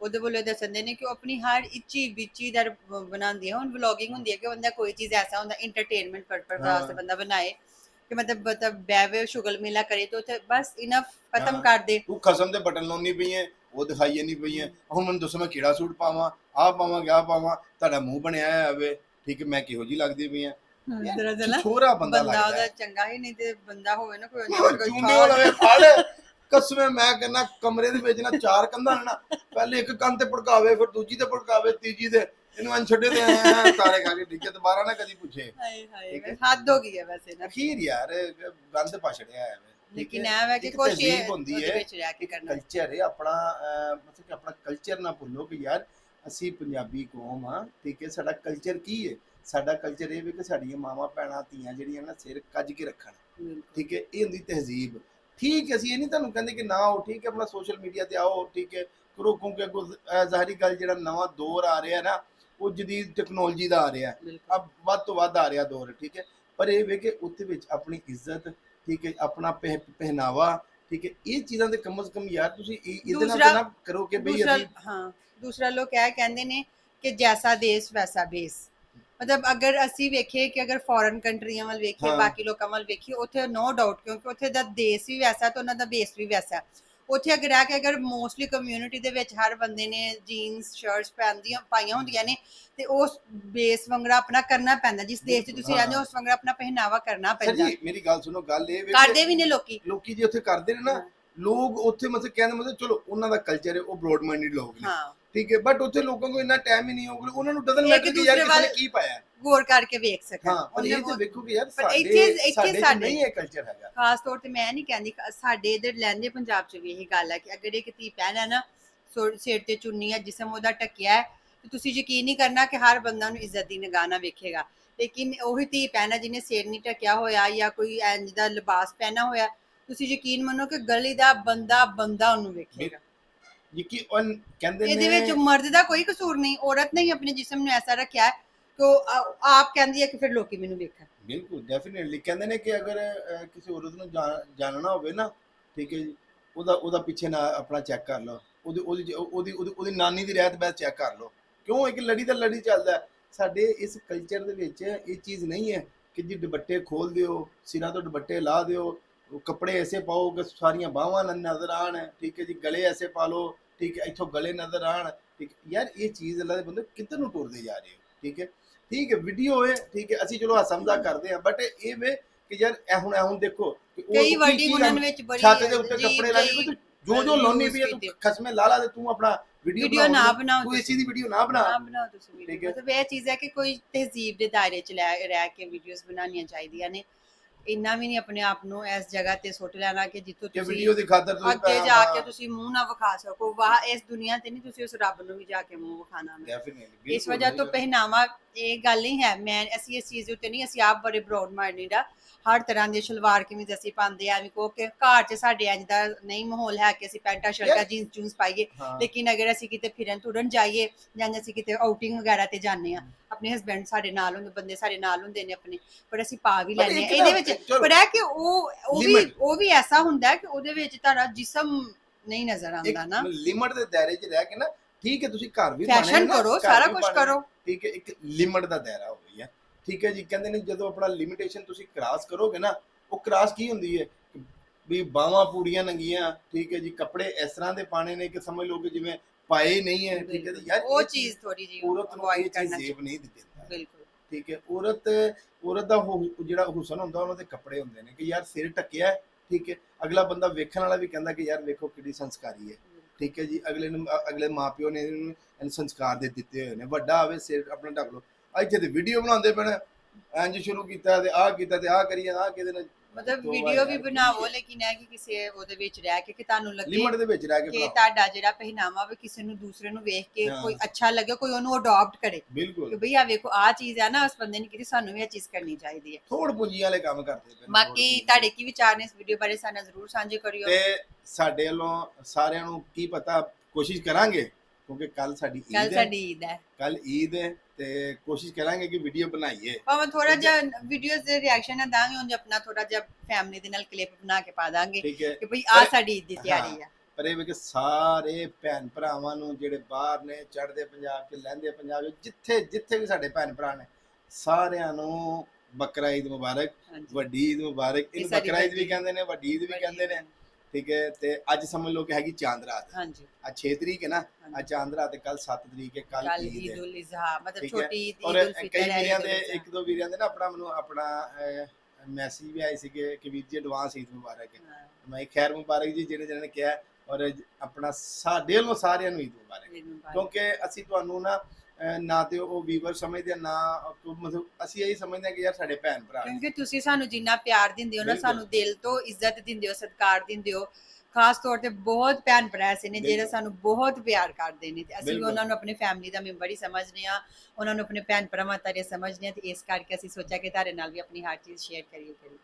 ਉਹਦੇ ਵੱਲੋਂ ਦੱਸਣ ਦੇ ਨੇ ਕਿ ਉਹ ਆਪਣੀ ਹਰ ਇੱਚੀ ਵਿੱਚੀ ਦਰ ਬਣਾਉਂਦੀ ਹੈ ਹੁਣ ਵਲੌਗਿੰਗ ਹੁੰਦੀ ਹੈ ਕਿ ਬੰਦਾ ਕੋਈ ਚੀਜ਼ ਐਸਾ ਹੁੰਦਾ ਇੰਟਰਟੇਨਮੈਂਟ ਪਰਪਸ। ਵਾਸਤੇ ਬੰਦਾ ਬਣਾਏ। ਕਿ ਮਤਲਬ ਮਤਲਬ ਬੈਵੇ ਸ਼ੁਗਲ ਮੇਲਾ ਕਰੇ ਤਾਂ ਉੱਥੇ ਬਸ ਇਨਫ ਖਤਮ। ਕਰ ਦੇ। ਤੂੰ ਖਸਮ ਦੇ ਬਟਨ ਲਾਉਣੀ ਪਈ ਹੈ ਉਹ ਦਿਖਾਈਏ ਨਹੀਂ ਪਈ ਹੈ ਹੁਣ ਮੈਨੂੰ ਦੱਸੋ ਮੈਂ ਕਿਹੜਾ ਸੂਟ ਪਾਵਾਂ ਆਹ ਪਾਵਾਂ ਕਿਆ ਪਾਵਾਂ ਤੁਹਾਡਾ ਮੂੰਹ ਬਣਿਆ ਹੋਇਆ ਹੋਵੇ ਠੀਕ ਹੈ ਮੈਂ ਕਿਹੋ ਜੀ ਲੱਗਦੀ ਪਈ ਜਰਾ ਜਰਾ ਛੋਰਾ ਬੰਦਾ ਬੰਦਾ ਲੱਗਦਾ ਉਹਦਾ ਹੈ। ਚੰਗਾ ਹੀ ਨਹੀਂ ਤੇ ਬੰਦਾ ਹੋਵੇ ਨਾ ਕੋਈ ਚੁੰਡੇ ਵਾਲਾ ਵੇ ਫੜ। ਕਸਮੇ ਮੈਂ ਕਹਿੰਦਾ ਕਮਰੇ ਦੇ ਵਿੱਚ ਨਾ ਚਾਰ ਕੰਧਾਂ ਨੇ ਨਾ ਪਹਿਲੇ ਇੱਕ ਕੰਧ ਤੇ ਭੜਕਾਵੇ ਫਿਰ ਦੂਜੀ ਤੇ ਭੜਕਾਵੇ ਤੀਜੀ ਤੇ ਇਹਨੂੰ ਐਂ ਛੱਡੇ ਤੇ ਐਂ ਤਾਰੇ ਖਾ ਕੇ ਡਿੱਗੇ ਦੁਬਾਰਾ ਨਾ ਕਦੀ ਪੁੱਛੇ। ਹਾਏ ਹਾਏ ਠੀਕ ਹੈ। ਹੱਦ ਹੋ ਗਈ ਹੈ ਵੈਸੇ ਨਾ ਅਖੀਰ ਯਾਰ ਗੰਦ ਪਛੜਿਆ ਹੈ ਲੇਕਿਨ ਇਹ ਹੈ ਕਿ ਕੋਸ਼ਿਸ਼ ਤਹਿਜ਼ੀਬ ਹੁੰਦੀ ਉਹਦੇ ਹੈ ਵਿੱਚ ਰਹਿ ਕੇ ਕਰਨਾ। ਕਲਚਰ ਹੈ ਆਪਣਾ ਅਹ, ਮਤਲਬ ਕਿ ਆਪਣਾ ਕਲਚਰ ਨਾ ਭੁੱਲੋ ਕਿ ਯਾਰ ਅਸੀਂ ਪੰਜਾਬੀ ਕੌਮ ਆ ਠੀਕ ਹੈ ਸਾਡਾ ਕਲਚਰ ਕੀ ਹੈ? ਸਾਡਾ ਕਲਚਰ ਇਹ ਵੀ ਕਿ ਸਾਡੀਆਂ ਮਾਵਾਂ ਭੈਣਾਂ ਧੀਆਂ ਜਿਹੜੀਆਂ ਨਾ ਸਿਰ ਕੱਜ ਕੇ ਰੱਖਣ। ਠੀਕ ਹੈ ਇਹ ਹੁੰਦੀ ਤਹਿਜ਼ੀਬ। ਠੀਕ ਹੈ ਅਸੀਂ ਇਹ ਨਹੀਂ ਤੁਹਾਨੂੰ ਕਹਿੰਦੇ ਕਿ ਨਾ ਆਓ ਠੀਕ ਹੈ ਆਪਣਾ ਸੋਸ਼ਲ ਮੀਡੀਆ ਤੇ ਆਓ ਠੀਕ ਹੈ ਕਰੋ ਕਿਉਂਕਿ ਅੱਗੋਂ ਅਹ ਜ਼ਾਹਰੀ ਗੱਲ ਜਿਹੜਾ ਨਵਾਂ ਦੌਰ ਆ ਰਿਹਾ ਨਾ ਉਹ ਜਦੀਦ ਟੈਕਨੋਲੋਜੀ ਦਾ ਆ ਰਿਹਾ ਅਬ ਵੱਧ ਤੋਂ ਵੱਧ ਆ ਰਿਹਾ ਦੌਰ ਠੀਕ ਹੈ ਪਰ ਇਹ ਵੇ ਕਿ ਉੱਥੇ ਵਿੱਚ ਆਪਣੀ ਇੱਜ਼ਤ ਠੀਕ ਹੈ ਆਪਣਾ ਪਹਿ ਪਹਿਨਾਵਾ ਠੀਕ ਹੈ ਇਹ ਚੀਜ਼ਾਂ ਦੇ ਕਮ ਸੇ ਕਮ ਯਾਰ ਤੁਸੀਂ ਇਹ- ਇਹਦੇ ਨਾਲ ਨਾ ਕਰੋ ਕਿ ਬਈ ਅਸੀਂ ਹਾਂ ਦੂਸਰਾ ਲੋਕ ਇਹ ਕਹਿੰਦੇ ਨੇ ਕਿ ਜੈਸਾ ਦੇਸ਼ ਵੈਸਾ ਬੇਸ ਮਤਲਬ ਅਗਰ ਅਸੀਂ ਵੇਖੀਏ ਕਿ ਅਗਰ ਫੋਰਨ ਕੰਟਰੀਆਂ ਵੱਲ ਵੇਖੀਏ। ਬਾਕੀ ਲੋਕਾਂ ਵੱਲ ਵੇਖੀਏ ਉੱਥੇ ਨੋ ਡਾਊਟ ਕਿਉਂਕਿ ਉੱਥੇ ਦਾ ਦੇਸ਼ ਵੀ ਵੈਸਾ ਤੇ ਉਹਨਾਂ ਦਾ ਬੇਸ ਵੀ ਵੈਸਾ। ਉੱਥੇ ਅਗਰ ਆ ਕੇ ਅਗਰ ਮੋਸਟਲੀ ਕਮਿਊਨਿਟੀ ਦੇ ਵਿੱਚ ਹਰ ਬੰਦੇ ਨੇ ਜੀਨਸ ਸ਼ਰਟਸ ਪਹਿਨਦੀਆਂ ਪਾਈਆਂ ਹੁੰਦੀਆਂ ਨੇ ਤੇ ਉਸ ਬੇਸ ਵੰਗੜਾ ਆਪਣਾ ਕਰਨਾ ਪੈਂਦਾ ਜਿਸ ਦੇਸ਼ 'ਚ ਤੁਸੀਂ। ਰਹਿੰਦੇ ਹੋ ਉਸ ਵੰਗੜਾ ਆਪਣਾ ਪਹਿਨਾਵਾ ਕਰਨਾ ਸਰ ਪੈਂਦਾ ਜੀ ਮੇਰੀ ਗੱਲ ਸੁਣੋ ਗੱਲ ਇਹ ਵੇ ਕਰਦੇ ਵੀ ਨੇ ਲੋਕੀ ਲੋਕੀ ਜੇ ਉੱਥੇ ਕਰਦੇ ਨੇ ਨਾ। ਲੋਕ ਉੱਥੇ ਮਤਲਬ ਕਹਿੰਦੇ ਮਤਲਬ ਚਲੋ ਉਹਨਾਂ ਦਾ ਕਲਚਰ ਹੈ ਉਹ ਬ੍ਰੌਡ ਮਾਈਂਡਡ ਲੋਕ ਨੇ ਹਾਂ ਠੀਕ ਹੈ ਬਟ ਉੱਥੇ ਲੋਕਾਂ ਕੋਲ ਇੰਨਾ ਟਾਈਮ ਹੀ ਨਹੀਂ ਹੋਊਗਾ ਉਹਨਾਂ ਨੂੰ ਡਜ਼ਨ ਮੈਟਰ ਕਿ ਯਾਰ ਕਿਸੇ ਨੇ ਕੀ ਪਾਇਆ। ਗੌਰ ਕਰਕੇ ਵੇਖ ਸਕਣ ਹਾਂ ਪਰ ਇਹ ਉਹਨੇ- ਤੇ ਵੇਖੋ ਕਿ ਯਾਰ ਸਾਡੇ ਇੱਥੇ- ਸਾਡੇ ਨਹੀਂ ਇਹ ਕਲਚਰ ਹੈਗਾ। ਖਾਸ ਤੌਰ ਤੇ ਮੈਂ ਨਹੀਂ ਕਹਿੰਦੀ ਸਾਡੇ ਇਧਰ ਲਹਿੰਦੇ ਪੰਜਾਬ 'ਚ ਵੀ ਇਹ ਗੱਲ ਹੈ ਕਿ ਅਗਰ ਇੱਕ ਧੀ ਭੈਣ ਹੈ ਨਾ ਸਿਰ ਤੇ ਚੁੰਨੀ ਹੈ ਜਿਸਮ ਉਹਦਾ ਟਕਿਆ ਹੈ ਤੇ ਤੁਸੀਂ ਯਕੀਨ ਨਹੀਂ ਕਰਨਾ ਕਿ ਹਰ ਬੰਦਾ ਨੂੰ ਇੱਜ਼ਤ ਦੀ ਨਿਗਾਹ ਨਾਲ ਵੇਖੇਗਾ। ਲੇਕਿਨ ਉਹੀ ਧੀ ਹੈ ਜਿਹਨੇ ਸਿਰ ਨਹੀਂ ਟਕਿਆ ਹੋਇਆ ਜਾਂ ਕੋਈ ਇੰਜ ਦਾ ਲਿਬਾਸ ਪਹਿਨਾ ਹੋਇਆ ਤੁਸੀਂ ਯਕੀਨ ਮੰਨੋ ਕਿ ਗਲੀ ਦਾ ਬੰਦਾ ਬੰਦਾ ਉਹਨੂੰ ਵੇਖੇਗਾ। ਯਕੀ ਉਹ ਕਹਿੰਦੇ ਨੇ ਇਹਦੇ ਵਿੱਚ ਮਰਦ ਦਾ ਕੋਈ ਕਸੂਰ ਨਹੀਂ ਔਰਤ ਨੇ ਹੀ ਆਪਣੇ ਜਿਸਮ ਨੂੰ ਐਸਾ ਰੱਖਿਆ ਹੈ ਕਿ ਉਹ ਆ- ਆਪ ਕਹਿੰਦੀ ਹੈ ਕਿ ਫਿਰ ਲੋਕੀ ਮੈਨੂੰ ਵੇਖਣ। ਬਿਲਕੁਲ ਡੈਫੀਨਿਟਲੀ ਕਹਿੰਦੇ ਨੇ ਕਿ ਅਗਰ ਅਹ, ਕਿਸੇ ਔਰਤ ਨੂੰ ਜਾਣ- ਜਾਣਨਾ ਹੋਵੇ ਨਾ ਠੀਕ ਹੈ ਜੀ ਉਹਦਾ ਉਹਦਾ ਪਿੱਛੇ ਨਾ ਆਪਣਾ ਚੈੱਕ ਕਰ ਲਓ। ਉਹਦੀ ਉਹਦੀ ਉਹਦੀ ਉਹਦੀ ਉਹਦੀ ਨਾਨੀ ਦੀ ਰਹਿਤ ਬਹਿਤ ਚੈੱਕ ਕਰ ਲਓ। ਕਿਉਂ? ਇੱਕ ਲੜੀ ਦਾ ਲੜੀ ਚੱਲਦਾ ਹੈ। ਸਾਡੇ ਇਸ ਕਲਚਰ ਦੇ ਵਿੱਚ ਇਹ ਚੀਜ਼ ਨਹੀਂ ਹੈ ਕਿ ਜੀ ਦੁਪੱਟੇ ਖੋਲ ਦਿਓ ਸਿਰਾਂ ਤੋਂ ਦੁਪੱਟੇ ਲਾ ਦਿਓ ਉਹ ਕੱਪੜੇ ਐਸੇ ਪਾਓ ਕਿ ਸਾਰੀਆਂ ਬਾਹਾਂ ਨਾ ਨਜ਼ਰ ਆਣ ਠੀਕ ਹੈ ਜੀ ਗਲੇ ਐਸੇ ਪਾ ਲਓ ਠੀਕ ਹੈ ਇੱਥੋਂ ਗਲੇ ਨਜ਼ਰ ਆਣ ਠੀਕ ਯਾਰ ਇਹ ਚੀਜ਼ ਅੱਲਾ ਦੇ ਬੰਦੇ ਕਿੱਧਰ ਨੂੰ ਟੁਰਦੇ ਜਾ ਰਹੇ ਹੋ ਠੀਕ ਹੈ ਠੀਕ ਹੈ ਵੀਡੀਓ ਹੈ ਠੀਕ ਹੈ ਅਸੀਂ ਚਲੋ ਆ ਸਮਝਾ ਕਰਦੇ ਹਾਂ ਬਟ ਇਹ ਵੇ ਕਿ ਯਾਰ ਇਹ ਹੁਣ ਇਹ ਹੁਣ ਦੇਖੋ ਕਈ ਵੱਡੀ ਗੁਣਨ ਵਿੱਚ ਬੜੀ ਛੱਤ ਦੇ ਉੱਤੇ ਕੱਪੜੇ ਲਾ ਕੇ ਤੂੰ ਜੋ ਜੋ ਹੈ ਕੀਤੇ। ਤੂੰ ਖਸਮੇ ਲਾ ਲਾ ਤੇ ਤੂੰ ਆਪਣਾ ਵੀਡੀਓ ਨਾ ਬਣਾਓ ਤੂੰ। ਇਸੀ ਦੀ ਵੀਡੀਓ ਨਾ ਬਣਾ ਨਾ ਬਣਾਓ ਤੁਸੀਂ ਵੀਡੀਓ। ਮਤਲਬ ਇਹ ਚੀਜ਼ ਹੈ ਕਿ ਕੋਈ ਤਹਿਜ਼ੀਬ ਦੇ ਦਾਇਰੇ 'ਚ ਰਹਿ ਕੇ ਵੀਡੀਓਜ਼ ਬਣਾਉਣੀਆਂ ਚਾਹੀਦੀਆਂ ਨੇ ਇੰਨਾ ਵੀ ਨਹੀਂ ਆਪਣੇ ਆਪ ਨੂੰ ਇਸ ਜਗ੍ਹਾ ਤੇ ਸੁੱਟ ਲੈਣਾ ਕਿ ਜਿੱਥੋਂ ਕਿ ਤੁਸੀਂ ਵੀਡੀਓ ਦੀ ਖਾਤਰ ਤੁਸੀਂ ਅੱਗੇ ਜਾ ਕੇ ਤੁਸੀਂ ਮੂੰਹ ਨਾ ਵਿਖਾ ਸਕੋ। ਵਾਹ ਇਸ ਦੁਨੀਆ ਤੇ ਨਹੀਂ ਤੁਸੀਂ ਉਸ ਰੱਬ ਨੂੰ ਵੀ ਜਾ ਕੇ ਮੂੰਹ ਵਿਖਾਣਾ ਮੈਂ। ਡੈਫੀਨਿਟਲੀ ਇਸ ਵਜ੍ਹਾ ਤੋਂ ਪਹਿਨਾਵਾ ਇਹ ਗੱਲ ਨਹੀਂ ਹੈ। ਮੈਂ ਅਸੀਂ ਇਸ ਚੀਜ਼ ਦੇ ਉੱਤੇ ਨਹੀਂ ਅਸੀਂ ਆਪ ਬੜੇ ਬ੍ਰੌਡ ਮਾਈਂਡਡ ਆ। ਹਰ ਤਰ੍ਹਾਂ ਦੇ ਸ਼ਲਵਾਰ ਕਮੀਜ਼ ਅਸੀਂ ਪਾਉਂਦੇ ਆ ਐਵੇਂ ਕੋ ਕਿ ਘਰ 'ਚ ਸਾਡੇ ਇੰਜ ਦਾ ਨਹੀਂ ਮਾਹੌਲ ਹੈ ਕਿ ਅਸੀਂ ਪੈਂਟਾ ਸ਼ਰਟਾਂ ਜੀਨਸ ਜੂਨਸ ਪਾਈਏ। ਲੇਕਿਨ ਅਗਰ ਅਸੀਂ ਕਿਤੇ ਫਿਰਨ ਤੁਰਨ ਜਾਈਏ ਜਾਂ ਅਸੀਂ ਕਿਤੇ ਆਊਟਿੰਗ ਵਗੈਰਾ ਤੇ ਜਾਂਦੇ ਆ ਆਪਣੇ ਹਸਬੰਡ ਸਾਡੇ ਨਾਲ ਹੁੰਦੇ ਬੰਦੇ ਸਾਡੇ ਨਾਲ ਹੁੰਦੇ ਨੇ ਆਪਣੇ ਪਰ ਅਸੀਂ ਪਾ ਵੀ ਲੈਂਦੇ ਆ ਇਹਦੇ ਵਿੱਚ। ਪਰ ਹੈ ਕਿ ਉਹ ਉਹ ਵੀ. ਉਹ ਵੀ ਐਸਾ ਹੁੰਦਾ ਕਿ ਉਹਦੇ ਵਿੱਚ ਤੁਹਾਡਾ ਜਿਸਮ ਨਹੀਂ ਨਜ਼ਰ ਆਉਂਦਾ ਨਾ। ਲਿਮਟ ਦੇ ਦਾਇਰੇ 'ਚ ਰਹਿ ਕੇ ਨਾ ਠੀਕ ਹੈ ਤੁਸੀਂ ਘਰ ਵੀ ਫੈਸ਼ਨ ਪਾਉਣੇ ਨਾ, ਕਰੋ ਸਾਰਾ ਕੁਝ ਕਰੋ। ਠੀਕ ਹੈ ਇੱਕ ਲਿਮਟ ਦਾ ਦਾਇਰਾ ਹੋ ਹੈ ਠੀਕ ਹੈ ਜੀ ਕਹਿੰਦੇ ਨੇ ਜਦੋਂ ਆਪਣਾ ਲਿਮਿਟੇਸ਼ਨ ਤੁਸੀਂ ਕ੍ਰਾਸ ਕਰੋਗੇ ਨਾ ਉਹ ਕ੍ਰਾਸ ਕੀ ਹੁੰਦੀ ਹੈ? ਵੀ ਬਾਹਾਂ ਪੂਰੀਆਂ ਨੰਗੀਆਂ ਠੀਕ ਹੈ ਜੀ ਕੱਪੜੇ ਇਸ ਤਰ੍ਹਾਂ ਦੇ ਪਾਣੇ ਨੇ ਕਿ ਸਮਝ ਲਓ ਕਿ ਜਿਵੇਂ ਪਾਏ ਨਹੀਂ ਹੈ ਠੀਕ ਹੈ ਯਾਰ ਉਹ ਚੀਜ਼ ਥੋੜੀ ਜੀ ਔਰਤ ਨੂੰ ਇਹ ਚੀਜ਼ ਜ਼ੇਬ ਨਹੀਂ ਦਿੰਦਾ ਬਿਲਕੁਲ। ਠੀਕ ਹੈ ਔਰਤ ਔਰਤ ਦਾ ਜਿਹੜਾ ਹੁਸਨ ਹੁੰਦਾ ਉਹਨਾਂ ਦੇ ਕੱਪੜੇ ਹੁੰਦੇ ਨੇ ਕਿ ਯਾਰ ਸਿਰ ਢੱਕਿਆ ਹੈ, ਠੀਕ ਹੈ ਅਗਲਾ ਬੰਦਾ ਵੇਖਣ ਵਾਲਾ ਵੀ ਕਹਿੰਦਾ ਕਿ ਯਾਰ ਵੇਖੋ ਕਿੰਨੀ ਸੰਸਕਾਰੀ ਹੈ। ਠੀਕ ਹੈ ਜੀ ਅਗਲੇ ਨੂੰ ਅਗਲੇ ਮਾਪਿਓ ਨੇ ਇਹਨੂੰ ਸੰਸਕਾਰ ਦੇ ਦਿੱਤੇ ਹੋਏ ਨੇ ਵੱਡਾ ਆਵੇ ਸਿਰ ਆਪਣਾ ਢੱਕ ਲਓ। ਆ ਇੱਥੇ ਤੇ ਵੀਡੀਓ ਬਣਾਉਂਦੇ ਨੇ। ਇੰਜ ਸ਼ੁਰੂ ਕੀਤਾ ਤੇ ਆਹ ਕੀਤਾ ਤੇ ਆਹ ਕਰੀਏ ਆਹ ਕਿਹਦੇ ਨਾਲ ਮਤਲਬ ਦੋ ਵੀਡੀਓ ਵੀ ਯਾਰ ਬਣਾਵੋ ਲੇਕਿਨ ਇਹ ਕਿ ਕਿਸੇ ਉਹਦੇ ਵਿੱਚ ਰਹਿ ਕੇ ਕਿ ਤੁਹਾਨੂੰ ਲੱਗੇ ਲਿਮਟ ਦੇ ਵਿੱਚ ਰਹਿ ਕੇ ਕਿ ਬਣਾਓ। ਤੁਹਾਡਾ ਜਿਹੜਾ ਪਹਿਨਾਵਾ ਵੀ ਕਿਸੇ ਨੂੰ ਦੂਸਰੇ ਨੂੰ ਵੇਖ ਕੇ ਹਾਂ। ਕੋਈ ਅੱਛਾ ਲੱਗੇ ਕੋਈ ਉਹਨੂੰ ਅਡਾਪਟ ਕਰੇ। ਕਿ ਬਿਲਕੁਲ ਭਈ ਆ ਵੇਖੋ ਆ ਚੀਜ਼ ਹੈ ਨਾ ਉਸ ਬੰਦੇ ਨੇ ਕੀਤੀ ਸਾਨੂੰ ਵੀ ਇਹ ਚੀਜ਼ ਕਰਨੀ ਚਾਹੀਦੀ ਹੈ। ਥੋੜ ਪੂੰਜੀ ਵਾਲੇ ਕੰਮ ਕਰਦੇ ਪਏ ਨੇ, ਬਾਕੀ ਪੂੰਜੀ। ਤੁਹਾਡੇ ਕੀ ਵਿਚਾਰ ਨੇ ਇਸ ਵੀਡੀਓ ਬਾਰੇ ਸਾਡੇ ਨਾਲ ਜ਼ਰੂਰ ਸਾਂਝੇ ਕਰਿਓ। ਤੇ ਸਾਡੇ ਵੱਲੋਂ ਸਾਰਿਆਂ ਨੂੰ ਕੀ ਪਤਾ ਕੋਸ਼ਿਸ਼ ਕਰਾਂਗੇ ਕਿਉਂਕਿ ਕੱਲ ਸਾਡੀ ਕੱਲ ਈਦ ਹੈ। ਸਾਡੀ ਈਦ ਹੈ। ਕੱਲ ਈਦ ਹੈ ਤੇ ਕੋਸ਼ਿਸ਼ ਕਰਾਂਗੇ ਕਿ ਵੀਡੀਓ ਬਣਾਈਏ। ਭਾਵੇਂ ਥੋੜਾ ਜਿਹਾ ਵੀਡੀਓਜ਼ ਦੇ ਰਿਐਕਸ਼ਨ ਦਾਂਗੇ ਉਂਝ ਆਪਣਾ ਥੋੜਾ ਜਿਹਾ ਫੈਮਿਲੀ ਦੇ ਨਾਲ ਕਲਿੱਪ ਬਣਾ ਕੇ ਪਾ ਦਾਂਗੇ ਕਿ ਭਈ ਆ ਸਾਡੀ ਈਦ ਦੀ ਤਿਆਰੀ। ਹੈ ਪਰ ਇਹ ਵੀ ਕਿ ਸਾਰੇ ਭੈਣ ਭਰਾਵਾਂ ਨੂੰ ਜਿਹੜੇ ਬਾਹਰ ਨੇ ਚੜ੍ਹਦੇ ਪੰਜਾਬ 'ਚ ਲਹਿੰਦੇ ਪੰਜਾਬ ਜਿੱਥੇ ਜਿੱਥੇ ਵੀ ਸਾਡੇ ਭੈਣ ਭਰਾ ਨੇ ਸਾਰਿਆਂ ਨੂੰ ਬਕਰਾ ਈਦ ਮੁਬਾਰਕ ਵੱਡੀ ਈਦ ਮੁਬਾਰਕ। ਇਹ ਇਹਨੂੰ ਬਕਰਾ ਈਦ ਵੀ ਕਹਿੰਦੇ ਨੇ ਵੱਡੀ ਈਦ ਵੀ ਕਹਿੰਦੇ ਨੇ। ਠੀਕ ਹੈ ਤੇ ਅੱਜ ਸਮਝ ਲਓ ਕਿ ਹੈਗੀ ਚਾਂਦ ਰਾਤ ਹਾਂਜੀ ਅੱਜ 6 ਤਰੀਕ ਹੈ ਨਾ। ਅੱਜ ਚਾਂਦ ਰਾਤ ਤੇ ਕੱਲ 7 ਤਰੀਕ ਹੈ ਕੱਲ ਕੱਲ ਈਦ ਈਦ ਹੈ ਉਲ ਇਜ਼ਹਾ ਮਤਲਬ ਠੀਕ ਹੈ। ਛੋਟੀ ਈਦ ਔਰ ਈਦ ਉਲ ਕਈ ਫਿਤਰ ਹੈ ਵੀਰਿਆਂ ਦੇ। ਇੱਕ ਦੋ ਵੀਰਿਆਂ ਦੇ ਨਾ ਆਪਣਾ ਮੈਨੂੰ ਆਪਣਾ ਮੈਸੇਜ ਵੀ ਆਏ ਸੀਗੇ ਕਿ ਵੀਰ ਜੀ ਐਡਵਾਂਸ ਈਦ ਮੁਬਾਰਕ ਹੈ ਮੈਂ ਕਿਹਾ ਖੈਰ ਮੁਬਾਰਕ ਜੀ ਜਿਹੜੇ ਜਿਹਨਾਂ ਨੇ ਕਿਹਾ ਔਰ ਜ- ਆਪਣਾ ਸਾਡੇ ਵੱਲੋਂ ਸਾਰਿਆਂ ਨੂੰ ਈਦ ਮੁਬਾਰਕ। ਕਿਉਂਕਿ ਅਸੀਂ ਤੁਹਾਨੂੰ ਨਾ ਨਾ ਤੇ ਉਹ ਵੀਵਰ ਸਮਝਦੇ ਆ, ਨਾ ਕੋਈ ਮਤਲਬ ਅਸੀਂ ਇਹੀ ਸਮਝਦੇ ਹਾਂ ਕਿ ਯਾਰ ਸਾਡੇ ਭੈਣ ਭਰਾ ਨੇ ਕਿਉਂਕਿ ਤੁਸੀਂ ਸਾਨੂੰ ਜਿੰਨਾ ਪਿਆਰ ਦਿੰਦੇ ਹੋ ਨਾ ਬਿਲਕੁਲ। ਸਾਨੂੰ ਦਿਲ ਤੋਂ ਇੱਜ਼ਤ ਦਿੰਦੇ ਹੋ ਸਤਿਕਾਰ ਦਿੰਦੇ ਹੋ ਖਾਸ ਤੌਰ ਤੇ ਬਹੁਤ ਭੈਣ ਭਰਾ ਐਸੇ ਨੇ ਜਿਹੜੇ ਬਿਲਕੁਲ। ਸਾਨੂੰ ਬਹੁਤ ਪਿਆਰ ਕਰਦੇ ਨੇ ਤੇ ਅਸੀਂ ਵੀ ਬਿਲਕੁਲ। ਉਹਨਾਂ ਨੂੰ ਆਪਣੀ ਫੈਮਿਲੀ ਦਾ ਮੈਂਬਰ ਹੀ ਸਮਝਦੇ ਆ ਉਹਨਾਂ ਨੂੰ ਆਪਣੇ ਭੈਣ ਭਰਾਵਾਂ ਤਰ੍ਹਾਂ ਸਮਝਦੇ ਆ ਤੇ ਇਸ ਕਰਕੇ ਅਸੀਂ ਸੋਚਿਆ ਕਿ ਤੁਹਾਡੇ ਨਾਲ ਵੀ ਆਪਣੀ ਹਰ ਚੀਜ਼ ਸ਼ੇਅਰ ਕਰੀਏ ਕਰੀਏ